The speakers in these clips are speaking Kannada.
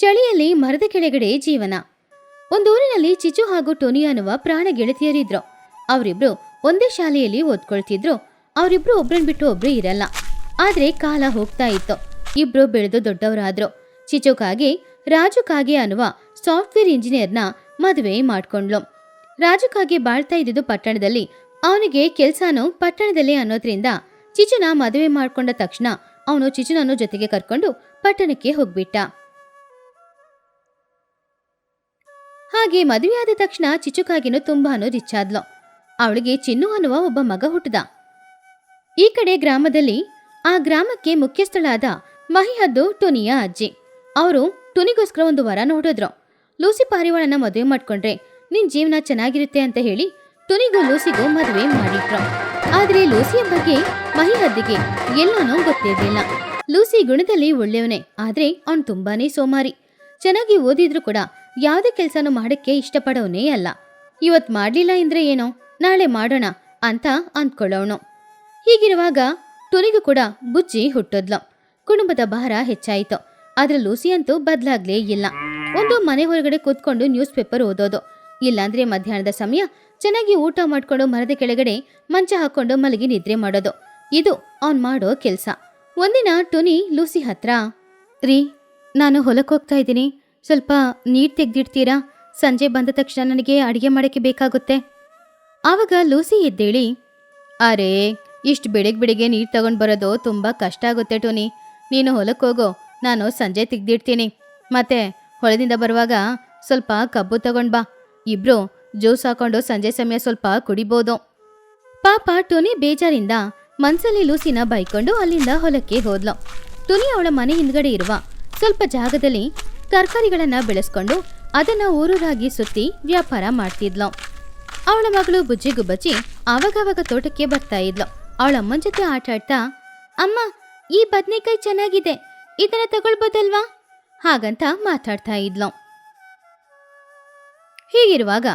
ಚಳಿಯಲ್ಲಿ ಮರದ ಕೆಳಗಡೆ ಜೀವನ. ಒಂದೂರಿನಲ್ಲಿ ಚಿಚು ಹಾಗೂ ಟೋನಿ ಅನ್ನುವ ಪ್ರಾಣ ಗೆಳತಿಯರಿದ್ರು. ಅವರಿಬ್ರು ಒಂದೇ ಶಾಲೆಯಲ್ಲಿ ಓದ್ಕೊಳ್ತಿದ್ರು. ಅವರಿಬ್ರು ಒಬ್ರನ್ ಬಿಟ್ಟು ಒಬ್ರು ಇರಲ್ಲ. ಆದ್ರೆ ಕಾಲ ಹೋಗ್ತಾ ಇತ್ತು. ಇಬ್ರು ಬೆಳೆದು ದೊಡ್ಡವರಾದ್ರು. ಚಿಚು ಕಾಗೆ, ರಾಜು ಕಾಗೆ ಅನ್ನುವ ಸಾಫ್ಟ್ವೇರ್ ಇಂಜಿನಿಯರ್ನ ಮದುವೆ ಮಾಡ್ಕೊಂಡ್ಲು ರಾಜು ಕಾಗೆ ಬಾಳ್ತಾ ಇದ್ದಿದ್ದು ಪಟ್ಟಣದಲ್ಲಿ. ಅವನಿಗೆ ಕೆಲ್ಸಾನು ಪಟ್ಟಣದಲ್ಲೇ ಅನ್ನೋದ್ರಿಂದ ಚಿಚುನ ಮದುವೆ ಮಾಡ್ಕೊಂಡ ತಕ್ಷಣ ಅವನು ಚಿಚುನನ್ನು ಜೊತೆಗೆ ಕರ್ಕೊಂಡು ಪಟ್ಟಣಕ್ಕೆ ಹೋಗ್ಬಿಟ್ಟ. ಹಾಗೆ ಮದುವೆಯಾದ ತಕ್ಷಣ ಚಿಚುಕಾಗಿನೂ ತುಂಬಾನು ರಿಚ್ ಅವಳಿಗೆ ಚಿನ್ನು ಅನ್ನುವ ಒಬ್ಬ ಮಗ ಹುಟ್ಟಿದ. ಈ ಕಡೆ ಗ್ರಾಮದಲ್ಲಿ ಆ ಗ್ರಾಮಕ್ಕೆ ಮುಖ್ಯಸ್ಥಳಾದ ಮಹಿಹದ್ದು ಟುನಿಯ ಅಜ್ಜಿ. ಅವರು ಟುನಿಗೋಸ್ಕರ ಒಂದು ವರ ನೋಡಿದ್ರು. ಲೂಸಿ ಪಾರಿವಾಳನ ಮದುವೆ ಮಾಡ್ಕೊಂಡ್ರೆ ನಿನ್ ಜೀವನ ಚೆನ್ನಾಗಿರುತ್ತೆ ಅಂತ ಹೇಳಿ ಟುನಿಗೂ ಲೂಸಿಗೂ ಮದುವೆ ಮಾಡಿದ್ರು ಆದ್ರೆ ಲೂಸಿಯ ಬಗ್ಗೆ ಮಹಿಹದ್ದಿಗೆ ಎಲ್ಲಾನೂ ಗೊತ್ತಿರಲಿಲ್ಲ. ಲೂಸಿ ಗುಣದಲ್ಲಿ ಒಳ್ಳೆಯವನೇ, ಆದ್ರೆ ಅವನ್ ತುಂಬಾನೇ ಸೋಮಾರಿ. ಚೆನ್ನಾಗಿ ಓದಿದ್ರು ಕೂಡ ಯಾವುದೇ ಕೆಲಸನೂ ಮಾಡಕ್ಕೆ ಇಷ್ಟಪಡೋನೇ ಅಲ್ಲ. ಇವತ್ ಮಾಡ್ಲಿಲ್ಲ ಅಂದ್ರೆ ಏನೋ? ನಾಳೆ ಮಾಡೋಣ ಅಂತ ಅಂದ್ಕೊಳ್ಳೋನು ಹೀಗಿರುವಾಗ ಟೊನಿಗೂ ಕೂಡ ಬುಜ್ಜಿ ಹುಟ್ಟದ್ಲು. ಕುಟುಂಬದ ಭಾರ ಹೆಚ್ಚಾಯಿತು. ಆದ್ರೆ ಲೂಸಿ ಅಂತೂ ಬದ್ಲಾಗ್ಲೇ ಇಲ್ಲ. ಒಂದು ಮನೆ ಹೊರಗಡೆ ಕೂತ್ಕೊಂಡು ನ್ಯೂಸ್ ಪೇಪರ್ ಓದೋದು. ಇಲ್ಲಾಂದ್ರೆ ಮಧ್ಯಾಹ್ನದ ಸಮಯ ಚೆನ್ನಾಗಿ ಊಟ ಮಾಡ್ಕೊಂಡು ಮರದ ಕೆಳಗಡೆ ಮಂಚ ಹಾಕೊಂಡು ಮಲಗಿ ನಿದ್ರೆ ಮಾಡೋದು. ಇದು ಅವ್ನ್ ಮಾಡೋ ಕೆಲ್ಸ. ಒಂದಿನ ಟೊನಿ ಲೂಸಿ ಹತ್ರ, ರೀ, ನಾನು ಹೊಲಕ್ಕೆ ಹೋಗ್ತಾ ಇದ್ದೀನಿ. ಸ್ವಲ್ಪ ನೀರು ತೆಗೆದಿಡ್ತೀರಾ? ಸಂಜೆ ಬಂದ ತಕ್ಷಣ ನನಗೆ ಅಡುಗೆ ಮಾಡೋಕ್ಕೆ ಬೇಕಾಗುತ್ತೆ. ಆವಾಗ ಲೂಸಿ ಎದ್ದೇಳಿ, ಅರೇ, ಇಷ್ಟು ಬೆಳಿಗ್ಗೆ ಬೆಳಿಗ್ಗೆ ನೀರು ತಗೊಂಡು ಬರೋದು ತುಂಬ ಕಷ್ಟ ಆಗುತ್ತೆ ಟೋನಿ. ನೀನು ಹೊಲಕ್ಕೆ ಹೋಗೋ, ನಾನು ಸಂಜೆ ತೆಗ್ದಿಡ್ತೀನಿ. ಮತ್ತೆ ಹೊಲದಿಂದ ಬರುವಾಗ ಸ್ವಲ್ಪ ಕಬ್ಬು ತಗೊಂಡು ಬಾ. ಇಬ್ರು ಜ್ಯೂಸ್ ಹಾಕೊಂಡು ಸಂಜೆ ಸಮಯ ಸ್ವಲ್ಪ ಕುಡಿಬೋದು. ಪಾಪ ಟೋನಿ ಬೇಜಾರಿಂದ ಮನ್ಸಲ್ಲಿ ಲೂಸಿನ ಬೈಕೊಂಡು ಅಲ್ಲಿಂದ ಹೊಲಕ್ಕೆ ಹೋದ್ಲು. ಟೋನಿ ಅವಳ ಮನೆ ಹಿಂದ್ಗಡೆ ಇರುವ ಸ್ವಲ್ಪ ಜಾಗದಲ್ಲಿ ತರಕಾರಿಗಳನ್ನ ಬೆಳೆಸ್ಕೊಂಡು ಅದನ್ನ ಊರೂರಾಗಿ ಸುತ್ತಿ ವ್ಯಾಪಾರ ಮಾಡ್ತಿದ್ಲು. ಅವಳ ಮಗಳು ಬುಜ್ಜಿ ಬಜ್ಜಿ ಆವಾಗವಾಗ ತೋಟಕ್ಕೆ ಬರ್ತಾ ಇದ್ಲು. ಅವಳ ಅಮ್ಮನ ಜೊತೆ ಆಟ ಆಡ್ತಾ, ಅಮ್ಮ, ಈ ಬದನೆಕಾಯಿ ಚೆನ್ನಾಗಿದೆ, ಇದನ್ನ ತಗೊಳ್ಬೋದಲ್ವಾ? ಹಾಗಂತ ಮಾತಾಡ್ತಾ ಇದ್ಲು. ಹೀಗಿರುವಾಗ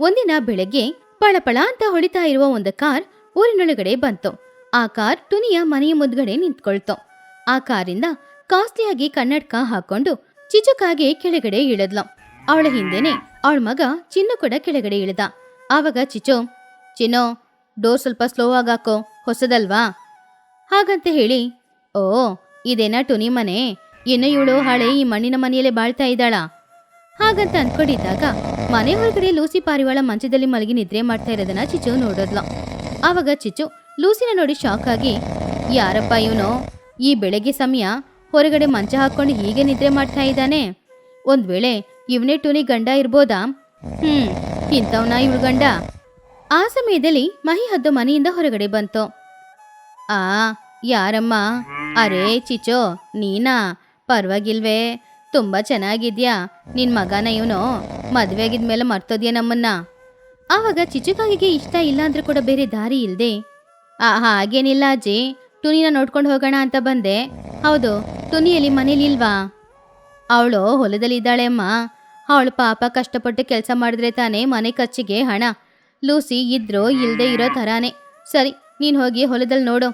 ಒಂದಿನ ಬೆಳಗ್ಗೆ ಪಳಪಳ ಅಂತ ಹೊಳಿತಾ ಇರುವ ಒಂದು ಕಾರ್ ಊರಿನೊಳಗಡೆ ಬಂತು. ಆ ಕಾರ್ ಟುನಿಯ ಮನೆಯ ಮುದ್ಗಡೆ ನಿಂತ್ಕೊಳ್ತು. ಆ ಕಾರಿಂದ ಕಾಸ್ಟ್ಲಿಯಾಗಿ ಕನ್ನಡಕ ಹಾಕೊಂಡು ಚಿಚುಕಾಗೆ ಕೆಳಗಡೆ ಇಳಿದ್ಲು. ಅವಳ ಹಿಂದೆನೆ ಅವಳ ಮಗ ಚಿನ್ನು ಕೂಡ ಕೆಳಗಡೆ ಇಳಿದ. ಆವಾಗ ಚಿಚು, ಚಿನ್ನೋ, ಡೋರ್ ಸ್ವಲ್ಪ ಸ್ಲೋ ಆಗಾಕೋ, ಹೊಸದಲ್ವಾ? ಹಾಗಂತ ಹೇಳಿ, ಓ, ಇದೇನಾ ಟುನಿ ಮನೆ? ಏನೋ ಇವಳು ಹಾಳೆ ಈ ಮಣ್ಣಿನ ಮನೆಯಲ್ಲೇ ಬಾಳ್ತಾ ಇದ್ದಾಳ? ಹಾಗಂತ ಅನ್ಕೊಂಡಿದ್ದಾಗ ಮನೆ ಹೊರಗಡೆ ಲೂಸಿ ಪಾರಿವಾಳ ಮಂಚದಲ್ಲಿ ಮಲಗಿ ನಿದ್ರೆ ಮಾಡ್ತಾ ಇರೋದನ್ನ ಚಿಚು ನೋಡೋದ್ಲ. ಆವಾಗ ಚಿಚು ಲೂಸಿನ ನೋಡಿ ಶಾಕ್ ಆಗಿ, ಯಾರಪ್ಪ ಇವನು? ಈ ಬೆಳಗ್ಗೆ ಸಮಯ ಹೊರಗಡೆ ಮಂಚ ಹಾಕೊಂಡು ಹೀಗೆ ನಿದ್ರೆ ಮಾಡ್ತಾ ಇದ್ದಾನೆ. ಒಂದ್ ವೇಳೆ ಇವನೇ ಟುನಿ ಗಂಡ ಇರ್ಬೋದಾ? ಹ್ಮ್, ಇಂಥವ್ನ ಇವಳು ಗಂಡ. ಆ ಸಮಯದಲ್ಲಿ ಮಹಿ ಹದ್ದು ಮನೆಯಿಂದ ಹೊರಗಡೆ ಬಂತು. ಆ, ಯಾರಮ್ಮ? ಅರೇ, ಚಿಚೋ, ನೀನಾ? ಪರವಾಗಿಲ್ವೇ, ತುಂಬಾ ಚೆನ್ನಾಗಿದ್ಯಾ? ನಿನ್ ಮಗನ ಇವನು ಮದ್ವೆ ಆಗಿದ್ಮೇಲೆ ಮರ್ತೋದ್ಯಾ ನಮ್ಮನ್ನ? ಆವಾಗ ಚಿಚುಕಾಗಿಗೆ ಇಷ್ಟ ಇಲ್ಲ ಅಂದ್ರೆ ಕೂಡ ಬೇರೆ ದಾರಿ ಇಲ್ದೆ. ಆ, ಹಾಗೇನಿಲ್ಲ ಅಜ್ಜಿ. ಟುನಿನ ನೋಡ್ಕೊಂಡು ಹೋಗೋಣ ಅಂತ ಬಂದೆ. ಹೌದು ಟುನಿಯಲ್ಲಿ ಮನೇಲಿಲ್ವಾ? ಅವಳು ಹೊಲದಲ್ಲಿ ಇದ್ದಾಳೆ ಅಮ್ಮ. ಅವಳು ಪಾಪ ಕಷ್ಟಪಟ್ಟು ಕೆಲಸ ಮಾಡಿದ್ರೆ ತಾನೇ ಮನೆ ಖರ್ಚಿಗೆ ಹಣ. ಲೂಸಿ ಇದ್ರೋ ಇಲ್ಲದೆ ಇರೋ ಥರಾನೇ. ಸರಿ, ನೀನು ಹೋಗಿ ಹೊಲದಲ್ಲಿ ನೋಡು.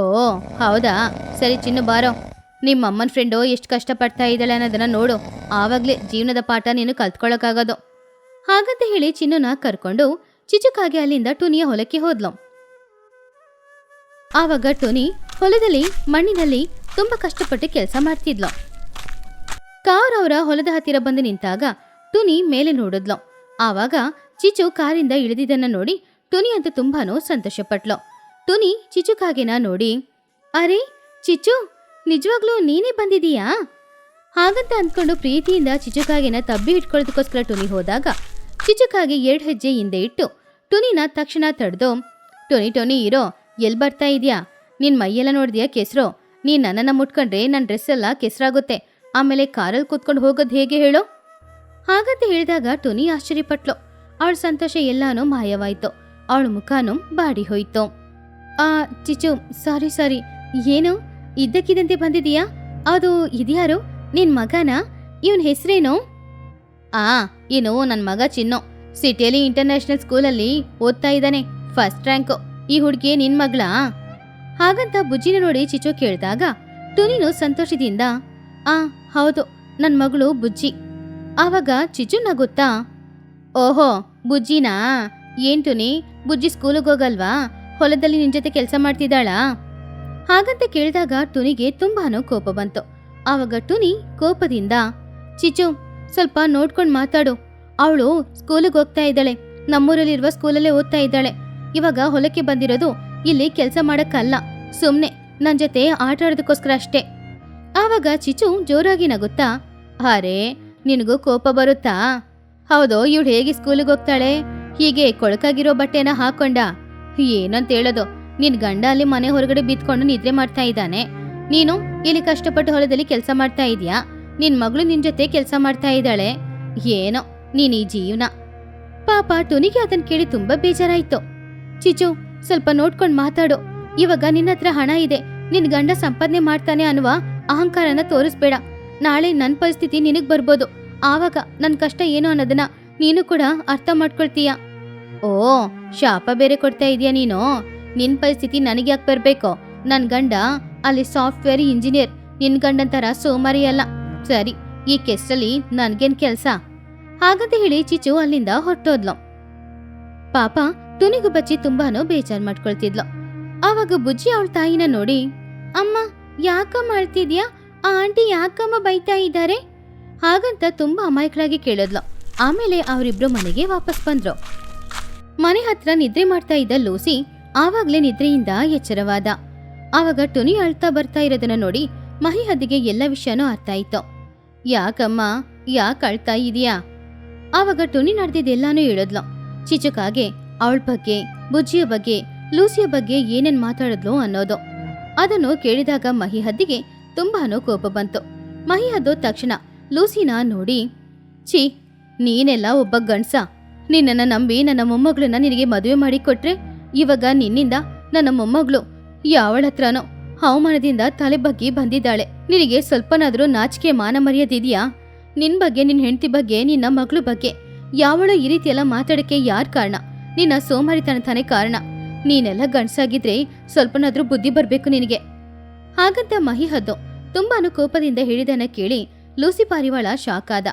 ಓ, ಹೌದಾ? ಸರಿ, ಚಿನ್ನು ಬಾರೋ. ನಿಮ್ಮ ಅಮ್ಮನ ಫ್ರೆಂಡು ಎಷ್ಟು ಕಷ್ಟಪಡ್ತಾ ಇದ್ದಾಳೆ ಅನ್ನೋದನ್ನು ನೋಡು. ಆವಾಗಲೇ ಜೀವನದ ಪಾಠ ನೀನು ಕಲ್ತ್ಕೊಳ್ಳೋಕ್ಕಾಗೋದು ಹಾಗಂತ ಹೇಳಿ ಚಿನ್ನುನ ಕರ್ಕೊಂಡು ಚಿಚುಕಾಗಿ ಅಲ್ಲಿಂದ ಟುನಿಯ ಹೊಲಕ್ಕೆ ಹೋದ್ಲು. ಆವಾಗ ಟುನಿ ಹೊಲದಲ್ಲಿ ಮಣ್ಣಿನಲ್ಲಿ ತುಂಬಾ ಕಷ್ಟಪಟ್ಟು ಕೆಲಸ ಮಾಡ್ತಿದ್ಲು. ಕಾರ್ ಅವರ ಹೊಲದ ಹತ್ತಿರ ಬಂದು ನಿಂತಾಗ ಟುನಿ ಮೇಲೆ ನೋಡಿದ್ಲು. ಆವಾಗ ಚಿಚು ಕಾರಿಂದ ಇಳಿದಿದ್ದನ್ನ ನೋಡಿ ಟುನಿ ಅಂತ ತುಂಬಾನು ಸಂತೋಷಪಟ್ಲು. ಟುನಿ ಚಿಚುಕಾಗೆನ ನೋಡಿ, ಅರೆ, ಚಿಚು, ನಿಜವಾಗ್ಲೂ ನೀನೇ ಬಂದಿದೀಯಾ ಹಾಗಂತ ಅಂದ್ಕೊಂಡು ಪ್ರೀತಿಯಿಂದ ಚಿಚುಕಾಗೆನ ತಬ್ಬಿ ಇಟ್ಕೊಳ್ಳೋದಕ್ಕೋಸ್ಕರ ಟುನಿ ಹೋದಾಗ ಚಿಚುಕಾಗೆ ಎರಡು ಹೆಜ್ಜೆ ಹಿಂದೆ ಇಟ್ಟು ಟುನಿನ ತಕ್ಷಣ ತಡೆದು ಟೊನಿ ಟೊನಿ ಇರೋ ಎಲ್ಲಿ ಬರ್ತಾ ಇದೆಯಾ? ನಿನ್ ಮೈಯೆಲ್ಲ ನೋಡಿದ್ಯಾ ಕೆಸ್ರು? ನೀನ್ ನನ್ನನ್ನು ಮುಟ್ಕೊಂಡ್ರೆ ನನ್ನ ಡ್ರೆಸ್ ಎಲ್ಲ ಕೆಸರಾಗುತ್ತೆ. ಆಮೇಲೆ ಕಾರಲ್ಲಿ ಕೂತ್ಕೊಂಡು ಹೋಗೋದು ಹೇಗೆ ಹೇಳು? ಹಾಗಂತ ಹೇಳಿದಾಗ ಟೊನಿ ಆಶ್ಚರ್ಯಪಟ್ಲು. ಅವಳ ಸಂತೋಷ ಎಲ್ಲಾನು ಮಾಯವಾಯ್ತು. ಅವಳ ಮುಖಾನು ಬಾಡಿ ಹೋಯ್ತು. ಆ ಚಿಚು ಸಾರಿ ಸಾರಿ. ಏನು? ಇದ್ದಕ್ಕಿದ್ದಂತೆ ಬಂದಿದೀಯಾ ಅದು ಇದ್ಯಾರು? ನಿನ್ ಮಗನ? ಇವನ್ ಹೆಸರೇನು? ಆ ಏನು ನನ್ನ ಮಗ ಚಿನ್ನು. ಸಿಟಿಯಲ್ಲಿ ಇಂಟರ್ನ್ಯಾಷನಲ್ ಸ್ಕೂಲಲ್ಲಿ ಓದ್ತಾ ಇದ್ದಾನೆ. First rank. ಈ ಹುಡುಗಿ ನಿನ್ ಮಗಳಾ? ಹಾಗಂತ ಬುಜ್ಜಿನ ನೋಡಿ ಚಿಚು ಕೇಳಿದಾಗ ಟುನಿನು ಸಂತೋಷದಿಂದ, ಆ, ಹೌದು, ನನ್ ಮಗಳು ಬುಜ್ಜಿ. ಆವಾಗ ಚಿಚು ನಗುತ್ತಾ ಓಹೋ, ಬುಜ್ಜಿನಾ? ಏನ್ ಟುನಿ ಬುಜ್ಜಿ ಸ್ಕೂಲಿಗೆ ಹೋಗಲ್ವಾ? ಹೊಲದಲ್ಲಿ ನಿನ್ ಜೊತೆ ಕೆಲಸ ಮಾಡ್ತಿದ್ದಾಳಾ? ಹಾಗಂತ ಕೇಳಿದಾಗ ಟುನಿಗೆ ತುಂಬಾನು ಕೋಪ ಬಂತು. ಆವಾಗ ಟುನಿ ಕೋಪದಿಂದ, ಚಿಚು, ಸ್ವಲ್ಪ ನೋಡ್ಕೊಂಡು ಮಾತಾಡು. ಅವಳು ಸ್ಕೂಲಿಗೆ ಹೋಗ್ತಾ ಇದ್ದಾಳೆ. ನಮ್ಮೂರಲ್ಲಿರುವ ಸ್ಕೂಲಲ್ಲೇ ಓದ್ತಾ ಇದ್ದಾಳೆ. ಇವಾಗ ಹೊಲಕ್ಕೆ ಬಂದಿರೋದು ಇಲ್ಲಿ ಕೆಲಸ ಮಾಡಕ್ಕಲ್ಲ. ಸುಮ್ನೆ. ನನ್ ಜೊತೆ ಆಟ ಆಡೋದಕ್ಕೋಸ್ಕರ ಅಷ್ಟೇ. ಆವಾಗ ಚಿಚು ಜೋರಾಗಿ ನಗುತ್ತಾ, ಅರೆ, ನಿನಗೂ ಕೋಪ ಬರುತ್ತಾ? ಹೌದು, ಇವಳು ಹೇಗೆ ಸ್ಕೂಲಿಗೆ ಹೋಗ್ತಾಳೆ? ಹೀಗೆ ಕೊಳಕಾಗಿರೋ ಬಟ್ಟೆನ ಹಾಕೊಂಡ? ಏನಂತ ಹೇಳೋದು? ನಿನ್ ಗಂಡ ಅಲ್ಲಿ ಮನೆ ಹೊರಗಡೆ ಬಿತ್ಕೊಂಡು ನಿದ್ರೆ ಮಾಡ್ತಾ ಇದ್ದಾನೆ. ನೀನು ಇಲ್ಲಿ ಕಷ್ಟಪಟ್ಟು ಹೊಲದಲ್ಲಿ ಕೆಲಸ ಮಾಡ್ತಾ ಇದೀಯಾ? ನಿನ್ ಮಗಳು ನಿನ್ ಜೊತೆ ಕೆಲಸ ಮಾಡ್ತಾ ಇದ್ದಾಳೆ. ಏನೋ, ನೀನ್ ಈ ಜೀವನ. ಪಾಪ ಟುನಿಗೆ ಅದನ್ ಕೇಳಿ ತುಂಬಾ ಬೇಜಾರಾಯ್ತು. ಚಿಚು ಸ್ವಲ್ಪ ನೋಡ್ಕೊಂಡು ಮಾತಾಡು. ಇವಾಗ ನಿನ್ನ ಹತ್ರ ಹಣ ಇದೆ. ನಿನ್ ಗಂಡ ಸಂಪಾದನೆ ಮಾಡ್ತಾನೆ ಅನ್ನುವ ಅಹಂಕಾರನ ತೋರಿಸ್ಬೇಡ. ನಾಳೆ ನನ್ ಪರಿಸ್ಥಿತಿ ನಿನಗ್ ಬರ್ಬೋದು. ಆವಾಗ ನನ್ ಕಷ್ಟ ಏನು ಅನ್ನೋದನ್ನ ನೀನು ಕೂಡ ಅರ್ಥ ಮಾಡ್ಕೊಳ್ತೀಯ. ಓ, ಶಾಪ ಬೇರೆ ಕೊಡ್ತಾ ಇದೀಯ ನೀನು? ನಿನ್ ಪರಿಸ್ಥಿತಿ ನನಗೆ ಯಾಕೆ ಬರ್ಬೇಕು? ನನ್ ಗಂಡ ಅಲ್ಲಿ ಸಾಫ್ಟ್ವೇರ್ ಇಂಜಿನಿಯರ್. ನಿನ್ ಗಂಡನ್ ತರ ಸೋಮಾರಿ ಅಲ್ಲ. ಸರಿ, ಈ ಕೆಸ್ಟಲ್ಲಿ ನನ್ಗೇನ್ ಕೆಲ್ಸ? ಹಾಗಂತ ಹೇಳಿ ಚಿಚು ಅಲ್ಲಿಂದ ಹೊರಟೋದ್ಲು. ಪಾಪ ತುನಿಗು ಬಚ್ಚಿ ತುಂಬಾನು ಬೇಜಾರ್ ಮಾಡ್ಕೊಳ್ತಿದ್ಲು. ಆವಾಗ ಬುಜ್ಜಿ ಅವಳ ತಾಯಿನ ನೋಡಿ, ಅಮ್ಮ, ಯಾಕಮ್ಮ ಅಳ್ತಿದ್ಯಾ? ಆ ಆಂಟಿ ಯಾಕಮ್ಮ ಬೈತಾ ಇದ್ದಾರೆ ಹಾಗಂತ ತುಂಬಾ ಅಮಾಯಕಳಾಗಿ ಕೇಳಿದ್ಲು. ಆಮೇಲೆ ಅವರಿಬ್ರು ಮನೆಗೆ ವಾಪಸ್ ಬಂದ್ರು. ಮನೆ ಹತ್ರ ನಿದ್ರೆ ಮಾಡ್ತಾ ಇದ್ದ ಲೂಸಿ ಆವಾಗ್ಲೇ ನಿದ್ರೆಯಿಂದ ಎಚ್ಚರವಾದ. ಆವಾಗ ಟುನಿ ಅಳ್ತಾ ಬರ್ತಾ ಇರೋದನ್ನ ನೋಡಿ ಮಹಿ ಹದ್ದಿಗೆ ಎಲ್ಲ ವಿಷಯನೂ ಅರ್ಥ ಆಯ್ತು. ಯಾಕಮ್ಮ, ಯಾಕೆ ಅಳ್ತಾ ಇದೀಯಾ? ಆವಾಗ ಟುನಿ ನಡೆದಿದ್ದೆಲ್ಲಾನು ಹೇಳಿದ್ಲು. ಚಿಚುಕಾಗೆ ಅವಳ ಬಗ್ಗೆ, ಬುಜ್ಜಿಯ ಬಗ್ಗೆ, ಲೂಸಿಯ ಬಗ್ಗೆ ಏನೇನ್ ಮಾತಾಡಿದ್ಲು ಅನ್ನೋದು. ಅದನ್ನು ಕೇಳಿದಾಗ ಮಹಿಹದ್ದಿಗೆ ತುಂಬಾನು ಕೋಪ ಬಂತು. ಮಹಿಹದ್ದು ತಕ್ಷಣ ಲೂಸಿನ ನೋಡಿ, ಛೀ, ನೀನೆಲ್ಲ ಒಬ್ಬ ಗಂಡ್ಸ. ನಿನ್ನನ್ನ ನಂಬಿ ನನ್ನ ಮೊಮ್ಮಗಳನ್ನ ನಿನಗೆ ಮದುವೆ ಮಾಡಿ ಕೊಟ್ರೆ ಇವಾಗ ನಿನ್ನಿಂದ ನನ್ನ ಮೊಮ್ಮಗಳು ಯಾವಳ ಹತ್ರನೋ ಹವಾಮಾನದಿಂದ ತಲೆ ಬಗ್ಗಿ ಬಂದಿದ್ದಾಳೆ. ನಿನಗೆ ಸ್ವಲ್ಪನಾದ್ರೂ ನಾಚಿಕೆ ಮಾನ ಮರ್ಯಾದಿದ್ಯಾ? ನಿನ್ ಬಗ್ಗೆ, ನಿನ್ ಹೆಂಡತಿ ಬಗ್ಗೆ, ನಿನ್ನ ಮಗಳ ಬಗ್ಗೆ ಯಾವಳ ಈ ರೀತಿಯೆಲ್ಲ ಮಾತಾಡಕ್ಕೆ ಯಾರ್ ಕಾರಣ? ನಿನ್ನ ಸೋಮಾರಿತನ ತಾನೇ ಕಾರಣ. ನೀನೆಲ್ಲ ಗಂಡ್ಸಾಗಿದ್ರೆ ಸ್ವಲ್ಪನಾದ್ರೂ ಬುದ್ಧಿ ಬರ್ಬೇಕು ನಿನಗೆ. ಹಾಗಂತ ಮಹಿ ಹದ್ದು ತುಂಬಾನು ಕೋಪದಿಂದ ಹೇಳಿದನ ಕೇಳಿ ಲೂಸಿ ಪಾರಿವಾಳ ಶಾಕ್ ಆದ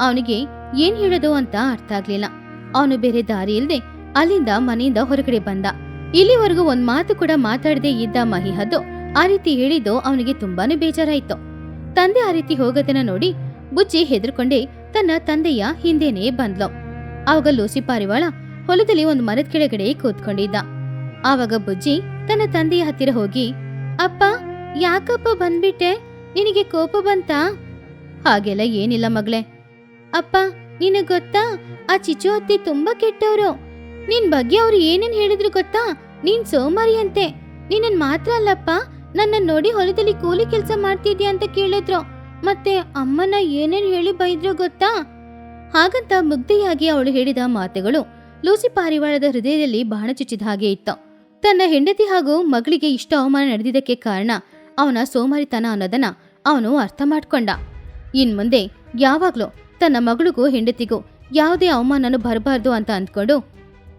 ಅವನಿಗೆ ಏನ್ ಹೇಳೋದು ಅಂತ ಅರ್ಥ ಆಗ್ಲಿಲ್ಲ. ಅವನು ಬೇರೆ ದಾರಿ ಇಲ್ಲದೆ ಅಲ್ಲಿಂದ ಮನೆಯಿಂದ ಹೊರಗಡೆ ಬಂದ. ಇಲ್ಲಿವರೆಗೂ ಒಂದ್ ಮಾತು ಕೂಡ ಮಾತಾಡದೆ ಇದ್ದ ಮಹಿ ಹದ್ದು ಆ ರೀತಿ ಹೇಳಿದ್ದು ಅವನಿಗೆ ತುಂಬಾನೇ ಬೇಜಾರಾಯ್ತು. ತಂದೆ ಆ ರೀತಿ ಹೋಗೋದನ್ನ ನೋಡಿ ಬುಜ್ಜಿ ಹೆದರ್ಕೊಂಡೇ ತನ್ನ ತಂದೆಯ ಹಿಂದೆನೇ ಬಂದ್ಲು. ಆವಾಗ ಲೂಸಿ ಪಾರಿವಾಳ ಹೊಲದಲ್ಲಿ ಒಂದು ಮರದ ಕೆಳಗಡೆ ಕೂತ್ಕೊಂಡಿದ್ದ. ಆವಾಗ ಬುಜ್ಜಿ ತನ್ನ ತಂದೆಯ ಹತ್ತಿರ ಹೋಗಿ, ಅಪ್ಪ, ಯಾಕಪ್ಪ ಬಂದ್ಬಿಟ್ಟೆ? ನಿನಗೆ ಕೋಪ ಬಂತಾ? ಹಾಗೆಲ್ಲ ಏನಿಲ್ಲ ಮಗಳೇ. ಅಪ್ಪ, ನಿನಗ್ ಗೊತ್ತಾ? ಆ ಚಿಚು ಅತ್ತಿ ತುಂಬಾ ಕೆಟ್ಟವ್ರು. ನಿನ್ ಬಗ್ಗೆ ಅವ್ರು ಏನೇನ್ ಹೇಳಿದ್ರು ಗೊತ್ತಾ? ನೀನ್ ಸೋಮಾರಿ ಅಂತೆ ನಿನ್ನನ್ ಮಾತ್ರ ಅಲ್ಲಪ್ಪ ನನ್ನ ನೋಡಿ ಹೊಲದಲ್ಲಿ ಕೂಲಿ ಕೆಲಸ ಮಾಡ್ತಿದ್ಯಾ ಅಂತ ಕೇಳಿದ್ರು. ಮತ್ತೆ ಅಮ್ಮನ ಏನೇನ್ ಹೇಳಿ ಬೈದ್ರು ಗೊತ್ತಾ? ಹಾಗಂತ ಮುಗ್ಧೆಯಾಗಿ ಅವಳು ಹೇಳಿದ ಮಾತುಗಳು ಲೂಸಿ ಪಾರಿವಾಳದ ಹೃದಯದಲ್ಲಿ ಬಾಣ ಚುಚ್ಚಿದ ಹಾಗೆ ಇತ್ತು. ತನ್ನ ಹೆಂಡತಿ ಹಾಗೂ ಮಗಳಿಗೆ ಇಷ್ಟ ಅವಮಾನ ನಡೆದಿದ್ದಕ್ಕೆ ಕಾರಣ ಅವನ ಸೋಮಾರಿತನ ಅನ್ನೋದನ್ನ ಅವನು ಅರ್ಥ ಮಾಡ್ಕೊಂಡ. ಇನ್ ಮುಂದೆ ಯಾವಾಗ್ಲೂ ತನ್ನ ಮಗಳಿಗೂ ಹೆಂಡತಿಗೂ ಯಾವುದೇ ಅವಮಾನನೂ ಬರಬಾರ್ದು ಅಂತ ಅಂದ್ಕೊಂಡು,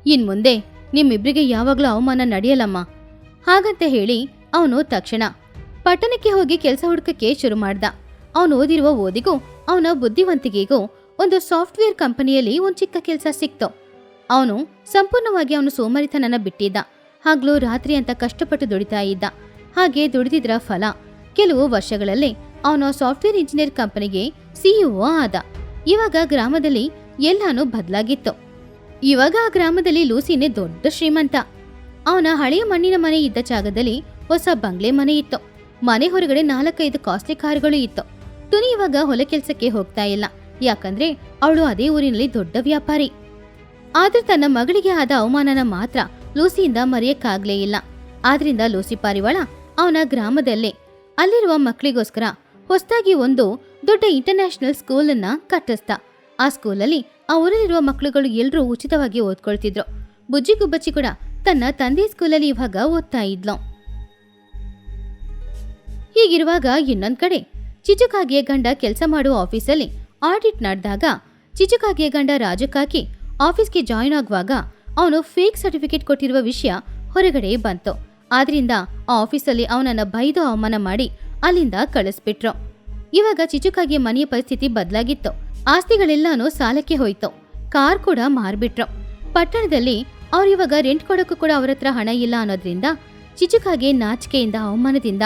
ಇನ್ ಮುಂದೆ ನಿಮ್ಮಿಬ್ಬರಿಗೆ ಯಾವಾಗ್ಲೂ ಅವಮಾನ ನಡೆಯಲ್ಲಮ್ಮ? ಹಾಗಂತ ಹೇಳಿ ಅವನು ತಕ್ಷಣ ಪಟ್ಟಣಕ್ಕೆ ಹೋಗಿ ಕೆಲಸ ಹುಡುಕಕ್ಕೆ ಶುರು ಮಾಡ್ದ. ಅವನು ಓದಿರುವ ಓದಿಗೂ ಅವನ ಬುದ್ಧಿವಂತಿಕೆಗೂ ಒಂದು ಸಾಫ್ಟ್ವೇರ್ ಕಂಪನಿಯಲ್ಲಿ ಒಂದು ಚಿಕ್ಕ ಕೆಲಸ ಸಿಕ್ತು. ಅವನು ಸಂಪೂರ್ಣವಾಗಿ ಅವನು ಸೋಮರಿತನನ್ನ ಬಿಟ್ಟಿದ್ದ. ಹಾಗಲೂ ರಾತ್ರಿ ಅಂತ ಕಷ್ಟಪಟ್ಟು ದುಡಿತಾ ಇದ್ದ. ಹಾಗೆ ದುಡಿದಿದ್ರ ಫಲ. ಕೆಲವು ವರ್ಷಗಳಲ್ಲೇ ಅವನು ಸಾಫ್ಟ್ವೇರ್ ಇಂಜಿನಿಯರ್ ಕಂಪನಿಗೆ ಸಿಇಒ ಆದ. ಇವಾಗ ಗ್ರಾಮದಲ್ಲಿ ಎಲ್ಲಾನು ಬದಲಾಗಿತ್ತು. ಇವಾಗ ಆ ಗ್ರಾಮದಲ್ಲಿ ಲೂಸಿನೇ ದೊಡ್ಡ ಶ್ರೀಮಂತ. ಅವನ ಹಳೆಯ ಮಣ್ಣಿನ ಮನೆ ಇದ್ದ ಜಾಗದಲ್ಲಿ ಹೊಸ ಬಂಗ್ಲೆ ಮನೆ ಇತ್ತು. ಮನೆ ಹೊರಗಡೆ ನಾಲ್ಕೈದು ಕಾಸ್ಟ್ಲಿ ಕಾರ್ಗಳು ಇತ್ತು. ತುನಿ ಇವಾಗ ಹೊಲ ಕೆಲ್ಸಕ್ಕೆ ಹೋಗ್ತಾ ಇಲ್ಲ. ಯಾಕಂದ್ರೆ ಅವಳು ಅದೇ ಊರಿನಲ್ಲಿ ದೊಡ್ಡ ವ್ಯಾಪಾರಿ. ಆದ್ರೆ ತನ್ನ ಮಗಳಿಗೆ ಆದ ಅವಮಾನನ ಮಾತ್ರ ಲೂಸಿಯಿಂದ ಮರೆಯಕ್ಕಾಗ್ಲೇ ಇಲ್ಲ. ಆದ್ರಿಂದ ಲೂಸಿ ಪಾರಿವಾಳ ಅವನ ಗ್ರಾಮದಲ್ಲೇ ಅಲ್ಲಿರುವ ಮಕ್ಕಳಿಗೋಸ್ಕರ ಹೊಸದಾಗಿ ಒಂದು ದೊಡ್ಡ ಇಂಟರ್ನ್ಯಾಷನಲ್ ಸ್ಕೂಲನ್ನ ಕಟ್ಟಿಸ್ತ ಆ ಸ್ಕೂಲಲ್ಲಿ ಆ ಊರಲ್ಲಿರುವ ಮಕ್ಕಳುಗಳು ಎಲ್ಲರೂ ಉಚಿತವಾಗಿ ಓದ್ಕೊಳ್ತಿದ್ರು. ಬುಜ್ಜಿ ಗುಬ್ಬಚ್ಚಿ ಕೂಡ ತನ್ನ ತಂದೆ ಸ್ಕೂಲಲ್ಲಿ ಇವಾಗ ಓದ್ತಾ ಇದ್ಲು. ಹೀಗಿರುವಾಗ ಇನ್ನೊಂದ್ ಕಡೆ ಚಿಚುಕಾಗಿಯ ಗಂಡ ಕೆಲಸ ಮಾಡುವ ಆಫೀಸಲ್ಲಿ ಆಡಿಟ್ ನಡೆದಾಗ ಚಿಚುಕಾಗಿಯ ಗಂಡ ರಾಜಕ್ಕಾಗಿ ಆಫೀಸ್ಗೆ ಜಾಯಿನ್ ಆಗುವಾಗ ಅವನು ಫೇಕ್ ಸರ್ಟಿಫಿಕೇಟ್ ಕೊಟ್ಟಿರುವ ವಿಷಯ ಹೊರಗಡೆ ಬಂತು. ಆದ್ರಿಂದ ಆ ಆಫೀಸಲ್ಲಿ ಅವನನ್ನ ಬೈದು ಅವಮಾನ ಮಾಡಿ ಅಲ್ಲಿಂದ ಕಳಿಸ್ಬಿಟ್ರು. ಇವಾಗ ಚಿಚುಕಾಗಿ ಮನೆಯ ಪರಿಸ್ಥಿತಿ ಬದಲಾಗಿತ್ತು. ಆಸ್ತಿಗಳೆಲ್ಲಾನು ಸಾಲಕ್ಕೆ ಹೋಯ್ತು. ಕಾರ್ ಕೂಡ ಮಾರ್ಬಿಟ್ರು. ಪಟ್ಟಣದಲ್ಲಿ ಅವ್ರು ಇವಾಗ ರೆಂಟ್ ಕೊಡೋಕ್ಕೂ ಕೂಡ ಅವ್ರ ಹತ್ರ ಹಣ ಇಲ್ಲ ಅನ್ನೋದ್ರಿಂದ ಚಿಚುಕಾಗೆ ನಾಚಿಕೆಯಿಂದ ಅವಮಾನದಿಂದ